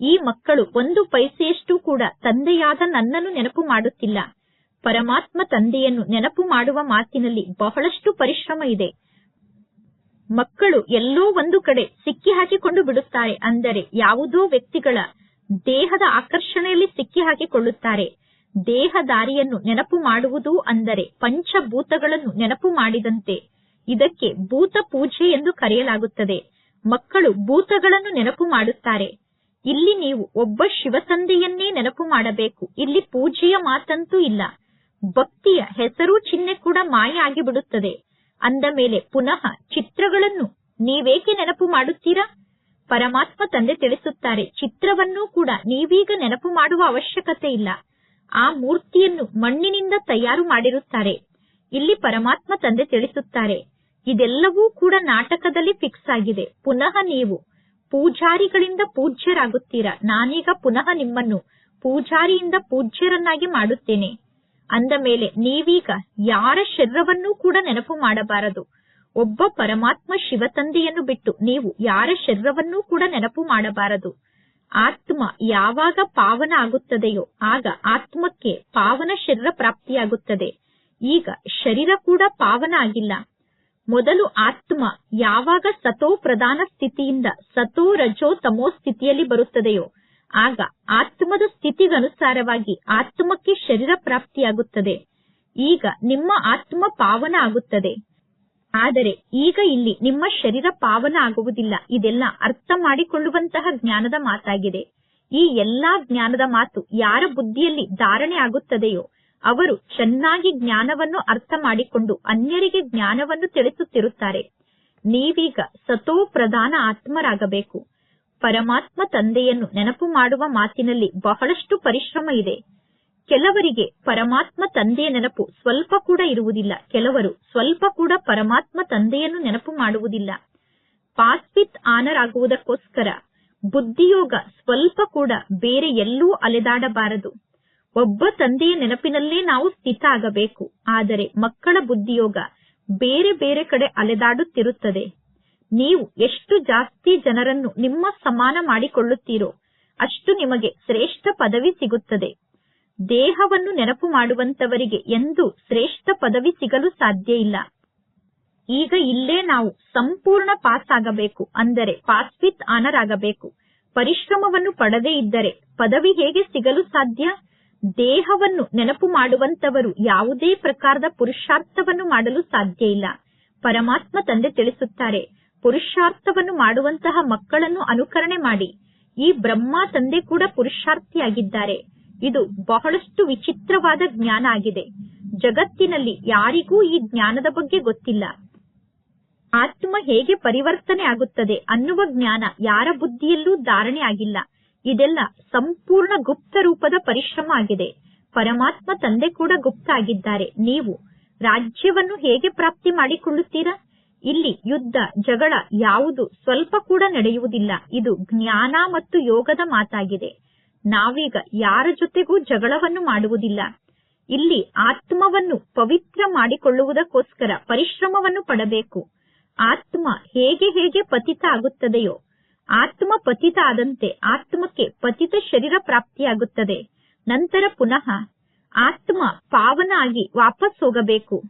Speaker 1: ಈ ಮಕ್ಕಳು ಒಂದು ಪೈಸೆಯಷ್ಟು ಕೂಡ ತಂದೆಯಾದ ನನ್ನನ್ನು ನೆನಪು ಮಾಡುತ್ತಿಲ್ಲ. ಪರಮಾತ್ಮ ತಂದೆಯನ್ನು ನೆನಪು ಮಾಡುವ ಮಾತಿನಲ್ಲಿ ಬಹಳಷ್ಟು ಪರಿಶ್ರಮ ಇದೆ. ಮಕ್ಕಳು ಎಲ್ಲೋ ಒಂದು ಕಡೆ ಸಿಕ್ಕಿ ಹಾಕಿಕೊಂಡು ಬಿಡುತ್ತಾರೆ. ಅಂದರೆ ಯಾವುದೋ ವ್ಯಕ್ತಿಗಳ ದೇಹದ ಆಕರ್ಷಣೆಯಲ್ಲಿ ಸಿಕ್ಕಿ ಹಾಕಿಕೊಳ್ಳುತ್ತಾರೆ ದೇಹದಾರಿಯನ್ನು ನೆನಪು ಮಾಡುವುದು ಅಂದರೆ ಪಂಚಭೂತಗಳನ್ನು ನೆನಪು ಮಾಡಿದಂತೆ. ಇದಕ್ಕೆ ಭೂತ ಪೂಜೆ ಎಂದು ಕರೆಯಲಾಗುತ್ತದೆ. ಮಕ್ಕಳು ಭೂತಗಳನ್ನು ನೆನಪು ಮಾಡುತ್ತಾರೆ. ಇಲ್ಲಿ ನೀವು ಒಬ್ಬ ಶಿವಸಂದೆಯನ್ನೇ ನೆನಪು ಮಾಡಬೇಕು. ಇಲ್ಲಿ ಪೂಜೆಯ ಮಾತಂತೂ ಇಲ್ಲ. ಭಕ್ತಿಯ ಹೆಸರು ಚಿಹ್ನೆ ಕೂಡ ಮಾಯ ಆಗಿಬಿಡುತ್ತದೆ. ಅಂದ ಮೇಲೆ ಪುನಃ ಚಿತ್ರಗಳನ್ನು ನೀವೇಕೆ ನೆನಪು ಮಾಡುತ್ತೀರಾ? ಪರಮಾತ್ಮ ತಂದೆ ತಿಳಿಸುತ್ತಾರೆ, ಚಿತ್ರವನ್ನೂ ಕೂಡ ನೀವೀಗ ನೆನಪು ಮಾಡುವ ಅವಶ್ಯಕತೆ ಇಲ್ಲ. ಆ ಮೂರ್ತಿಯನ್ನು ಮಣ್ಣಿನಿಂದ ತಯಾರು ಮಾಡಿರುತ್ತಾರೆ. ಇಲ್ಲಿ ಪರಮಾತ್ಮ ತಂದೆ ತಿಳಿಸುತ್ತಾರೆ, ಇದೆಲ್ಲವೂ ಕೂಡ ನಾಟಕದಲ್ಲಿ ಫಿಕ್ಸ್ ಆಗಿದೆ. ಪುನಃ ನೀವು ಪೂಜಾರಿಗಳಿಂದ ಪೂಜ್ಯರಾಗುತ್ತೀರಾ? ನಾನೀಗ ಪುನಃ ನಿಮ್ಮನ್ನು ಪೂಜಾರಿಯಿಂದ ಪೂಜ್ಯರನ್ನಾಗಿ ಮಾಡುತ್ತೇನೆ. ಅಂದ ಮೇಲೆ ನೀವೀಗ ಯಾರ ಶರೀರವನ್ನೂ ಕೂಡ ನೆನಪು ಮಾಡಬಾರದು. ಒಬ್ಬ ಪರಮಾತ್ಮ ಶಿವ ತಂದೆಯನ್ನು ಬಿಟ್ಟು ನೀವು ಯಾರ ಶರೀರವನ್ನೂ ಕೂಡ ನೆನಪು ಮಾಡಬಾರದು. ಆತ್ಮ ಯಾವಾಗ ಪಾವನ ಆಗುತ್ತದೆಯೋ ಆಗ ಆತ್ಮಕ್ಕೆ ಪಾವನ ಶರೀರ ಪ್ರಾಪ್ತಿಯಾಗುತ್ತದೆ. ಈಗ ಶರೀರ ಕೂಡ ಪಾವನ ಆಗಿಲ್ಲ. ಮೊದಲು ಆತ್ಮ ಯಾವಾಗ ಸತೋ ಪ್ರಧಾನ ಸ್ಥಿತಿಯಿಂದ ಸತೋ ರಜೋ ತಮೋ ಸ್ಥಿತಿಯಲ್ಲಿ ಬರುತ್ತದೆಯೋ, ಆಗ ಆತ್ಮದ ಸ್ಥಿತಿಗನುಸಾರವಾಗಿ ಆತ್ಮಕ್ಕೆ ಶರೀರ ಪ್ರಾಪ್ತಿಯಾಗುತ್ತದೆ. ಈಗ ನಿಮ್ಮ ಆತ್ಮ ಪಾವನ ಆಗುತ್ತದೆ. ಆದರೆ ಈಗ ಇಲ್ಲಿ ನಿಮ್ಮ ಶರೀರ ಪಾವನ ಆಗುವುದಿಲ್ಲ. ಇದೆಲ್ಲ ಅರ್ಥ ಮಾಡಿಕೊಳ್ಳುವಂತಹ ಜ್ಞಾನದ ಮಾತಾಗಿದೆ. ಈ ಎಲ್ಲಾ ಜ್ಞಾನದ ಮಾತು ಯಾರ ಬುದ್ಧಿಯಲ್ಲಿ ಧಾರಣೆ ಆಗುತ್ತದೆಯೋ ಅವರು ಚೆನ್ನಾಗಿ ಜ್ಞಾನವನ್ನು ಅರ್ಥ ಮಾಡಿಕೊಂಡು ಅನ್ಯರಿಗೆ ಜ್ಞಾನವನ್ನು ತಿಳಿಸುತ್ತಿರುತ್ತಾರೆ. ನೀವೀಗ ಸತೋ ಪ್ರಧಾನ ಆತ್ಮರಾಗಬೇಕು. ಪರಮಾತ್ಮ ತಂದೆಯನ್ನು ನೆನಪು ಮಾಡುವ ಮಾತಿನಲ್ಲಿ ಬಹಳಷ್ಟು ಪರಿಶ್ರಮ ಇದೆ. ಕೆಲವರಿಗೆ ಪರಮಾತ್ಮ ತಂದೆಯ ನೆನಪು ಸ್ವಲ್ಪ ಕೂಡ ಇರುವುದಿಲ್ಲ. ಕೆಲವರು ಸ್ವಲ್ಪ ಕೂಡ ಪರಮಾತ್ಮ ತಂದೆಯನ್ನು ನೆನಪು ಮಾಡುವುದಿಲ್ಲ. ಪಾಸ್ವಿತ್ ಆನರ್ ಆಗುವುದಕ್ಕೋಸ್ಕರ ಬುದ್ಧಿಯೋಗ ಸ್ವಲ್ಪ ಕೂಡ ಬೇರೆ ಎಲ್ಲೂ ಅಲೆದಾಡಬಾರದು. ಒಬ್ಬ ತಂದೆಯ ನೆನಪಿನಲ್ಲೇ ನಾವು ಸ್ಥಿತ ಆಗಬೇಕು. ಆದರೆ ಮಕ್ಕಳ ಬುದ್ಧಿಯೋಗ ಬೇರೆ ಬೇರೆ ಕಡೆ ಅಲೆದಾಡುತ್ತಿರುತ್ತದೆ. ನೀವು ಎಷ್ಟು ಜಾಸ್ತಿ ಜನರನ್ನು ನಿಮ್ಮ ಸಮಾನ ಮಾಡಿಕೊಳ್ಳುತ್ತೀರೋ ಅಷ್ಟು ನಿಮಗೆ ಶ್ರೇಷ್ಠ ಪದವಿ ಸಿಗುತ್ತದೆ. ದೇಹವನ್ನು ನೆನಪು ಮಾಡುವಂತವರಿಗೆ ಎಂದು ಶ್ರೇಷ್ಠ ಪದವಿ ಸಿಗಲು ಸಾಧ್ಯ ಇಲ್ಲ. ಈಗ ಇಲ್ಲೇ ನಾವು ಸಂಪೂರ್ಣ ಪಾಸ್ ಆಗಬೇಕು, ಅಂದರೆ ಪಾಸ್ ವಿತ್ ಆನರ್ ಆಗಬೇಕು. ಪರಿಶ್ರಮವನ್ನು ಪಡದೇ ಇದ್ದರೆ ಪದವಿ ಹೇಗೆ ಸಿಗಲು ಸಾಧ್ಯ? ದೇಹವನ್ನು ನೆನಪು ಮಾಡುವಂತವರು ಯಾವುದೇ ಪ್ರಕಾರದ ಪುರುಷಾರ್ಥವನ್ನು ಮಾಡಲು ಸಾಧ್ಯ ಇಲ್ಲ. ಪರಮಾತ್ಮ ತಂದೆ ತಿಳಿಸುತ್ತಾರೆ, ಪುರುಷಾರ್ಥವನ್ನು ಮಾಡುವಂತಹ ಮಕ್ಕಳನ್ನು ಅನುಕರಣೆ ಮಾಡಿ. ಈ ಬ್ರಹ್ಮ ತಂದೆ ಕೂಡ ಪುರುಷಾರ್ಥಿಯಾಗಿದ್ದಾರೆ. ಇದು ಬಹಳಷ್ಟು ವಿಚಿತ್ರವಾದ ಜ್ಞಾನ ಆಗಿದೆ. ಜಗತ್ತಿನಲ್ಲಿ ಯಾರಿಗೂ ಈ ಜ್ಞಾನದ ಬಗ್ಗೆ ಗೊತ್ತಿಲ್ಲ. ಆತ್ಮ ಹೇಗೆ ಪರಿವರ್ತನೆ ಆಗುತ್ತದೆ ಅನ್ನುವ ಜ್ಞಾನ ಯಾರ ಬುದ್ಧಿಯಲ್ಲೂ ಧಾರಣೆ ಆಗಿಲ್ಲ. ಇದೆಲ್ಲ ಸಂಪೂರ್ಣ ಗುಪ್ತ ರೂಪದ ಪರಿಶ್ರಮ ಆಗಿದೆ. ಪರಮಾತ್ಮ ತಂದೆ ಕೂಡ ಗುಪ್ತ ಆಗಿದ್ದಾರೆ. ನೀವು ರಾಜ್ಯವನ್ನು ಹೇಗೆ ಪ್ರಾಪ್ತಿ ಮಾಡಿಕೊಳ್ಳುತ್ತೀರಾ? ಇಲ್ಲಿ ಯುದ್ಧ, ಜಗಳ ಯಾವುದು ಸ್ವಲ್ಪ ಕೂಡ ನಡೆಯುವುದಿಲ್ಲ. ಇದು ಜ್ಞಾನ ಮತ್ತು ಯೋಗದ ಮಾತಾಗಿದೆ. ನಾವೀಗ ಯಾರ ಜೊತೆಗೂ ಜಗಳವನ್ನು ಮಾಡುವುದಿಲ್ಲ. ಇಲ್ಲಿ ಆತ್ಮವನ್ನು ಪವಿತ್ರ ಮಾಡಿಕೊಳ್ಳುವುದಕ್ಕೋಸ್ಕರ ಪರಿಶ್ರಮವನ್ನು ಪಡಬೇಕು. ಆತ್ಮ ಹೇಗೆ ಹೇಗೆ ಪತಿತ ಆಗುತ್ತದೆಯೋ, ಆತ್ಮ ಪತಿತ ಆದಂತೆ ಆತ್ಮಕ್ಕೆ ಪತಿತ ಶರೀರ ಪ್ರಾಪ್ತಿಯಾಗುತ್ತದೆ. ನಂತರ ಪುನಃ ಆತ್ಮ ಪಾವನ ಆಗಿ ವಾಪಸ್ ಹೋಗಬೇಕು.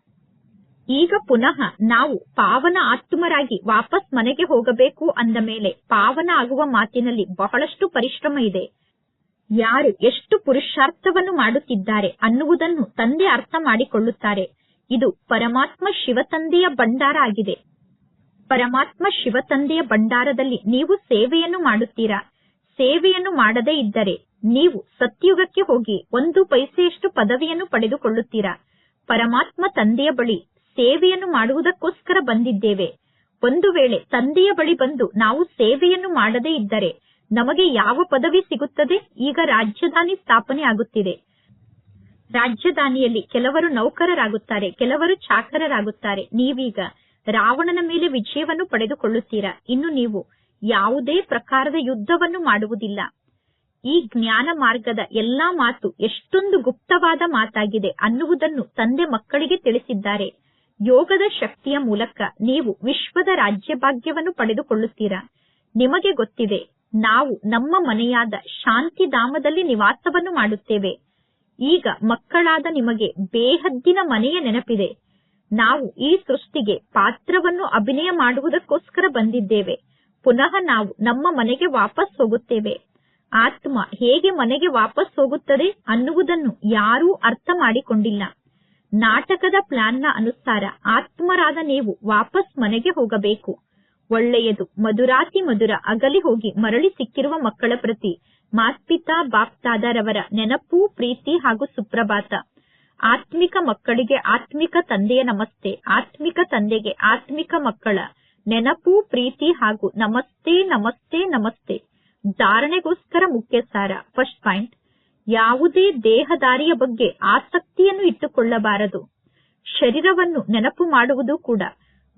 Speaker 1: ಈಗ ಪುನಃ ನಾವು ಪಾವನ ಆತ್ಮರಾಗಿ ವಾಪಸ್ ಮನೆಗೆ ಹೋಗಬೇಕು ಅಂದ ಮೇಲೆ ಪಾವನ ಆಗುವ ಮಾತಿನಲ್ಲಿ ಬಹಳಷ್ಟು ಪರಿಶ್ರಮ ಇದೆ. ಯಾರು ಎಷ್ಟು ಪುರುಷಾರ್ಥವನ್ನು ಮಾಡುತ್ತಿದ್ದಾರೆ ಅನ್ನುವುದನ್ನು ತಂದೆ ಅರ್ಥ ಮಾಡಿಕೊಳ್ಳುತ್ತಾರೆ. ಇದು ಪರಮಾತ್ಮ ಶಿವತಂದೆಯ ಭಂಡಾರ ಆಗಿದೆ. ಪರಮಾತ್ಮ ಶಿವತಂದೆಯ ಭಂಡಾರದಲ್ಲಿ ನೀವು ಸೇವೆಯನ್ನು ಮಾಡುತ್ತೀರಾ? ಸೇವೆಯನ್ನು ಮಾಡದೇ ಇದ್ದರೆ ನೀವು ಸತ್ಯುಗಕ್ಕೆ ಹೋಗಿ ಒಂದು ಪೈಸೆಯಷ್ಟು ಪದವಿಯನ್ನು ಪಡೆದುಕೊಳ್ಳುತ್ತೀರಾ? ಪರಮಾತ್ಮ ತಂದೆಯ ಬಳಿ ಸೇವೆಯನ್ನು ಮಾಡುವುದಕ್ಕೋಸ್ಕರ ಬಂದಿದ್ದೇವೆ. ಒಂದು ವೇಳೆ ತಂದೆಯ ಬಳಿ ಬಂದು ನಾವು ಸೇವೆಯನ್ನು ಮಾಡದೇ ಇದ್ದರೆ ನಮಗೆ ಯಾವ ಪದವಿ ಸಿಗುತ್ತದೆ? ಈಗ ರಾಜಧಾನಿ ಸ್ಥಾಪನೆ ಆಗುತ್ತಿದೆ. ರಾಜಧಾನಿಯಲ್ಲಿ ಕೆಲವರು ನೌಕರರಾಗುತ್ತಾರೆ, ಕೆಲವರು ಚಾಕರರಾಗುತ್ತಾರೆ. ನೀವೀಗ ರಾವಣನ ಮೇಲೆ ವಿಜಯವನ್ನು ಪಡೆದುಕೊಳ್ಳುತ್ತೀರಾ? ಇನ್ನು ನೀವು ಯಾವುದೇ ಪ್ರಕಾರದ ಯುದ್ಧವನ್ನು ಮಾಡುವುದಿಲ್ಲ. ಈ ಜ್ಞಾನ ಮಾರ್ಗದ ಎಲ್ಲಾ ಮಾತು ಎಷ್ಟೊಂದು ಗುಪ್ತವಾದ ಮಾತಾಗಿದೆ ಅನ್ನುವುದನ್ನು ತಂದೆ ಮಕ್ಕಳಿಗೆ ತಿಳಿಸಿದ್ದಾರೆ. ಯೋಗದ ಶಕ್ತಿಯ ಮೂಲಕ ನೀವು ವಿಶ್ವದ ರಾಜ್ಯಭಾಗ್ಯವನ್ನು ಪಡೆದುಕೊಳ್ಳುತ್ತೀರಾ? ನಿಮಗೆ ಗೊತ್ತಿದೆ ನಾವು ನಮ್ಮ ಮನೆಯಾದ ಶಾಂತಿಧಾಮದಲ್ಲಿ ನಿವಾಸವನ್ನು ಮಾಡುತ್ತೇವೆ. ಈಗ ಮಕ್ಕಳಾದ ನಿಮಗೆ ಬೇಹದ್ದಿನ ಮನೆಯ ನೆನಪಿದೆ. ನಾವು ಈ ಸೃಷ್ಟಿಗೆ ಪಾತ್ರವನ್ನು ಅಭಿನಯ ಮಾಡುವುದಕ್ಕೋಸ್ಕರ ಬಂದಿದ್ದೇವೆ. ಪುನಃ ನಾವು ನಮ್ಮ ಮನೆಗೆ ವಾಪಸ್ ಹೋಗುತ್ತೇವೆ. ಆತ್ಮ ಹೇಗೆ ಮನೆಗೆ ವಾಪಸ್ ಹೋಗುತ್ತದೆ ಅನ್ನುವುದನ್ನು ಯಾರೂ ಅರ್ಥ ಮಾಡಿಕೊಂಡಿಲ್ಲ. ನಾಟಕದ ಪ್ಲಾನ್ನ ಅನುಸಾರ ಆತ್ಮರಾದ ನೀವು ವಾಪಸ್ ಮನೆಗೆ ಹೋಗಬೇಕು. ಒಳ್ಳೆಯದು. ಮಧುರಾತಿ ಮಧುರ ಅಗಲಿ ಹೋಗಿ ಮರಳಿ ಸಿಕ್ಕಿರುವ ಮಕ್ಕಳ ಪ್ರತಿ ಮಾತ್ಪಿತಾ ಬಾಪ್ತಾದರವರ ನೆನಪು, ಪ್ರೀತಿ ಹಾಗೂ ಸುಪ್ರಭಾತ. ಆತ್ಮಿಕ ಮಕ್ಕಳಿಗೆ ಆತ್ಮಿಕ ತಂದೆಯ ನಮಸ್ತೆ. ಆತ್ಮಿಕ ತಂದೆಗೆ ಆತ್ಮಿಕ ಮಕ್ಕಳ ನೆನಪು, ಪ್ರೀತಿ ಹಾಗೂ ನಮಸ್ತೆ ನಮಸ್ತೆ ನಮಸ್ತೆ. ಧಾರಣೆಗೋಸ್ಕರ ಮುಖ್ಯ ಸಾರ ಫಸ್ಟ್ ಪಾಯಿಂಟ್. ಯಾವುದೇ ದೇಹದಾರಿಯ ಬಗ್ಗೆ ಆಸಕ್ತಿಯನ್ನು ಇಟ್ಟುಕೊಳ್ಳಬಾರದು. ಶರೀರವನ್ನು ನೆನಪು ಮಾಡುವುದು ಕೂಡ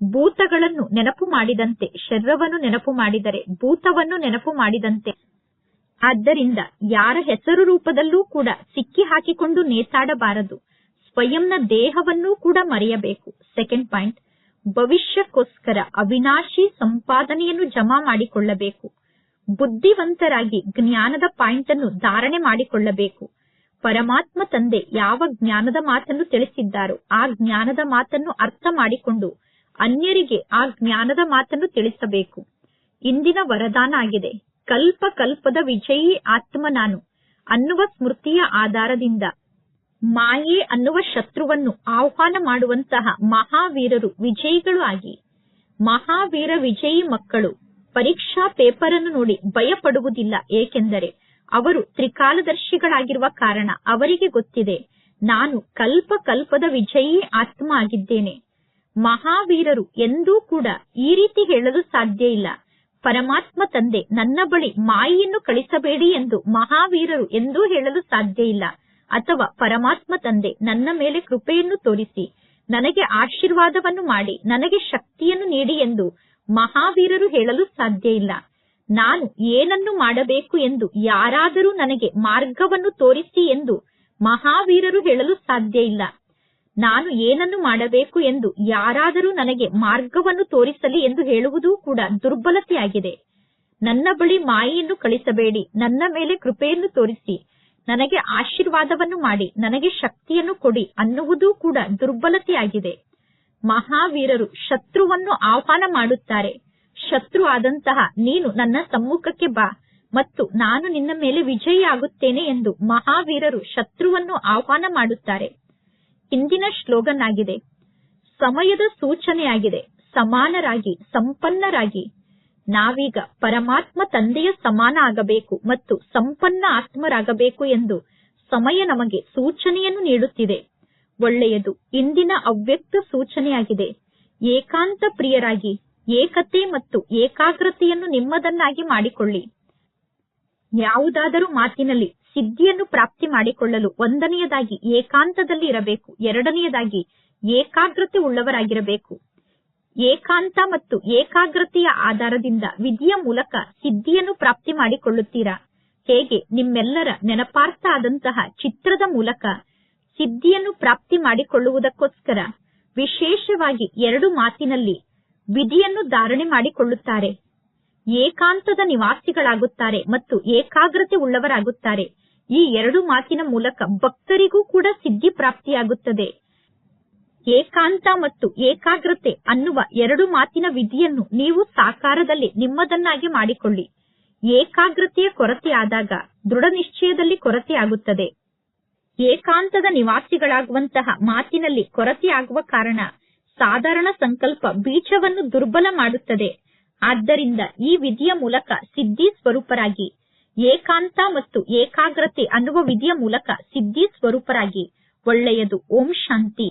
Speaker 1: ಭೂತಗಳನ್ನು ನೆನಪು ಮಾಡಿದಂತೆ, ಶರೀರವನ್ನು ನೆನಪು ಮಾಡಿದರೆ, ಭೂತವನ್ನು ನೆನಪು ಮಾಡಿದಂತೆ. ಆದ್ದರಿಂದ ಯಾರ ಹೆಸರು ರೂಪದಲ್ಲೂ ಕೂಡ ಸಿಕ್ಕಿ ಹಾಕಿಕೊಂಡು ನೇತಾಡಬಾರದು. ಸ್ವಯಂನ ದೇಹವನ್ನು ಕೂಡ ಮರೆಯಬೇಕು. ಸೆಕೆಂಡ್ ಪಾಯಿಂಟ್ ಭವಿಷ್ಯಕ್ಕೋಸ್ಕರ ಅವಿನಾಶಿ ಸಂಪಾದನೆಯನ್ನು ಜಮಾ ಮಾಡಿಕೊಳ್ಳಬೇಕು. ಬುದ್ಧಿವಂತರಾಗಿ ಜ್ಞಾನದ ಪಾಯಿಂಟ್ ಅನ್ನು ಧಾರಣೆ ಮಾಡಿಕೊಳ್ಳಬೇಕು. ಪರಮಾತ್ಮ ತಂದೆ ಯಾವ ಜ್ಞಾನದ ಮಾತನ್ನು ತಿಳಿಸಿದ್ದಾರೋ ಆ ಜ್ಞಾನದ ಮಾತನ್ನು ಅರ್ಥ ಮಾಡಿಕೊಂಡು ಅನ್ಯರಿಗೆ ಆ ಜ್ಞಾನದ ಮಾತನ್ನು ತಿಳಿಸಬೇಕು. ಇಂದಿನ ವರದಾನ ಆಗಿದೆ. ಕಲ್ಪ ಕಲ್ಪದ ವಿಜಯಿ ಆತ್ಮ ನಾನು ಅನ್ನುವ ಸ್ಮೃತಿಯ ಆಧಾರದಿಂದ. ಮಾಯೆ ಅನ್ನುವ ಶತ್ರುವನ್ನು ಆಹ್ವಾನ ಮಾಡುವಂತಹ ಮಹಾವೀರರು ವಿಜಯಿಗಳು ಆಗಿ. ಮಹಾವೀರ ವಿಜಯಿ ಮಕ್ಕಳು, ಪರೀಕ್ಷಾ ಪೇಪರ್ ಅನ್ನು ನೋಡಿ ಭಯಪಡುವುದಿಲ್ಲ, ಏಕೆಂದರೆ ಅವರು ತ್ರಿಕಾಲದರ್ಶಿಗಳಾಗಿರುವ ಕಾರಣ ಅವರಿಗೆ ಗೊತ್ತಿದೆ, ನಾನು ಕಲ್ಪ ಕಲ್ಪದ ವಿಜಯಿ ಆತ್ಮ ಆಗಿದ್ದೇನೆ. ಮಹಾವೀರರು ಎಂದೂ ಕೂಡ ಈ ರೀತಿ ಹೇಳಲು ಸಾಧ್ಯ ಇಲ್ಲ. ಪರಮಾತ್ಮ ತಂದೆ ನನ್ನ ಬಳಿ ಮಾಯಿಯನ್ನು ಕಳಿಸಬೇಡಿ ಎಂದು ಮಹಾವೀರರು ಎಂದೂ ಹೇಳಲು ಸಾಧ್ಯ ಇಲ್ಲ. ಅಥವಾ ಪರಮಾತ್ಮ ತಂದೆ ನನ್ನ ಮೇಲೆ ಕೃಪೆಯನ್ನು ತೋರಿಸಿ, ನನಗೆ ಆಶೀರ್ವಾದವನ್ನು ಮಾಡಿ, ನನಗೆ ಶಕ್ತಿಯನ್ನು ನೀಡಿ ಎಂದು ಮಹಾವೀರರು ಹೇಳಲು ಸಾಧ್ಯ ಇಲ್ಲ. ನಾನು ಏನನ್ನು ಮಾಡಬೇಕು ಎಂದು ಯಾರಾದರೂ ನನಗೆ ಮಾರ್ಗವನ್ನು ತೋರಿಸಿ ಎಂದು ಮಹಾವೀರರು ಹೇಳಲು ಸಾಧ್ಯ ಇಲ್ಲ. ನಾನು ಏನನ್ನು ಮಾಡಬೇಕು ಎಂದು ಯಾರಾದರೂ ನನಗೆ ಮಾರ್ಗವನ್ನು ತೋರಿಸಲಿ ಎಂದು ಹೇಳುವುದೂ ಕೂಡ ದುರ್ಬಲತೆಯಾಗಿದೆ. ನನ್ನ ಬಳಿ ಮಾಯೆಯನ್ನು ಕಳಿಸಬೇಡಿ. ನನ್ನ ಮೇಲೆ ಕೃಪೆಯನ್ನು ತೋರಿಸಿ. ನನಗೆ ಆಶೀರ್ವಾದವನ್ನು ಮಾಡಿ. ನನಗೆ ಶಕ್ತಿಯನ್ನು ಕೊಡಿ ಅನ್ನುವುದೂ ಕೂಡ ದುರ್ಬಲತೆಯಾಗಿದೆ. ಮಹಾವೀರರು ಶತ್ರುವನ್ನು ಆಹ್ವಾನ ಮಾಡುತ್ತಾರೆ. ಶತ್ರು ಆದಂತಹ ನೀನು ನನ್ನ ಸಮ್ಮುಖಕ್ಕೆ ಬಾ ಮತ್ತು ನಾನು ನಿನ್ನ ಮೇಲೆ ವಿಜಯಿಯಾಗುತ್ತೇನೆ ಎಂದು ಮಹಾವೀರರು ಶತ್ರುವನ್ನು ಆಹ್ವಾನ ಮಾಡುತ್ತಾರೆ. ಹಿಂದಿನ ಶ್ಲೋಗನ್ ಆಗಿದೆ ಸಮಯದ ಸೂಚನೆಯಾಗಿದೆ. ಸಮಾನರಾಗಿ, ಸಂಪನ್ನರಾಗಿ. ನಾವೀಗ ಪರಮಾತ್ಮ ತಂದೆಯ ಸಮಾನ ಆಗಬೇಕು ಮತ್ತು ಸಂಪನ್ನ ಆತ್ಮರಾಗಬೇಕು ಎಂದು ಸಮಯ ನಮಗೆ ಸೂಚನೆಯನ್ನು ನೀಡುತ್ತಿದೆ. ಒಳ್ಳೆಯದು, ಇಂದಿನ ಅವ್ಯಕ್ತ ಸೂಚನೆಯಾಗಿದೆ. ಏಕಾಂತ ಪ್ರಿಯರಾಗಿ, ಏಕತೆ ಮತ್ತು ಏಕಾಗ್ರತೆಯನ್ನು ನಿಮ್ಮದನ್ನಾಗಿ ಮಾಡಿಕೊಳ್ಳಿ. ಯಾವುದಾದರೂ ಮಾತಿನಲ್ಲಿ ಸಿದ್ಧಿಯನ್ನು ಪ್ರಾಪ್ತಿ ಮಾಡಿಕೊಳ್ಳಲು ಒಂದನೆಯದಾಗಿ ಏಕಾಂತದಲ್ಲಿ ಇರಬೇಕು. ಎರಡನೆಯದಾಗಿ ಏಕಾಗ್ರತೆ ಉಳ್ಳವರಾಗಿರಬೇಕು. ಏಕಾಂತ ಮತ್ತು ಏಕಾಗ್ರತೆಯ ಆಧಾರದಿಂದ ವಿಧಿಯ ಮೂಲಕ ಸಿದ್ಧಿಯನ್ನು ಪ್ರಾಪ್ತಿ ಮಾಡಿಕೊಳ್ಳುತ್ತೀರಾ? ಹೇಗೆ? ನಿಮ್ಮೆಲ್ಲರ ನೆನಪಾರ್ಥ ಆದಂತಹ ಚಿತ್ರದ ಮೂಲಕ ಸಿದ್ಧಿಯನ್ನು ಪ್ರಾಪ್ತಿ ಮಾಡಿಕೊಳ್ಳುವುದಕ್ಕೋಸ್ಕರ ವಿಶೇಷವಾಗಿ ಎರಡು ಮಾತಿನಲ್ಲಿ ವಿಧಿಯನ್ನು ಧಾರಣೆ ಮಾಡಿಕೊಳ್ಳುತ್ತಾರೆ. ಏಕಾಂತದ ನಿವಾಸಿಗಳಾಗುತ್ತಾರೆ ಮತ್ತು ಏಕಾಗ್ರತೆ ಉಳ್ಳವರಾಗುತ್ತಾರೆ. ಈ ಎರಡು ಮಾತಿನ ಮೂಲಕ ಭಕ್ತರಿಗೂ ಕೂಡ ಸಿದ್ಧಿ ಪ್ರಾಪ್ತಿಯಾಗುತ್ತದೆ. ಏಕಾಂತ ಮತ್ತು ಏಕಾಗ್ರತೆ ಅನ್ನುವ ಎರಡು ಮಾತಿನ ವಿಧಿಯನ್ನು ನೀವು ಸಾಕಾರದಲ್ಲಿ ನಿಮ್ಮದನ್ನಾಗಿ ಮಾಡಿಕೊಳ್ಳಿ. ಏಕಾಗ್ರತೆಯ ಕೊರತೆಯಾದಾಗ ದೃಢ ನಿಶ್ಚಯದಲ್ಲಿ ಕೊರತೆಯಾಗುತ್ತದೆ. ಏಕಾಂತದ ನಿವಾಸಿಗಳಾಗುವಂತಹ ಮಾತಿನಲ್ಲಿ ಕೊರತೆಯಾಗುವ ಕಾರಣ ಸಾಧಾರಣ ಸಂಕಲ್ಪ ಬೀಜವನ್ನು ದುರ್ಬಲ ಮಾಡುತ್ತದೆ. ಆದ್ದರಿಂದ ಈ ವಿಧಿಯ ಮೂಲಕ ಸಿದ್ಧಿ ಸ್ವರೂಪರಾಗಿ ಏಕಾಂತ ಮತ್ತು ಏಕಾಗ್ರತೆ ಅನ್ನುವ ವಿಧಿಯ ಮೂಲಕ ಸಿದ್ಧಿ ಸ್ವರೂಪರಾಗಿ ಒಳ್ಳೆಯದು. ಓಂ ಶಾಂತಿ.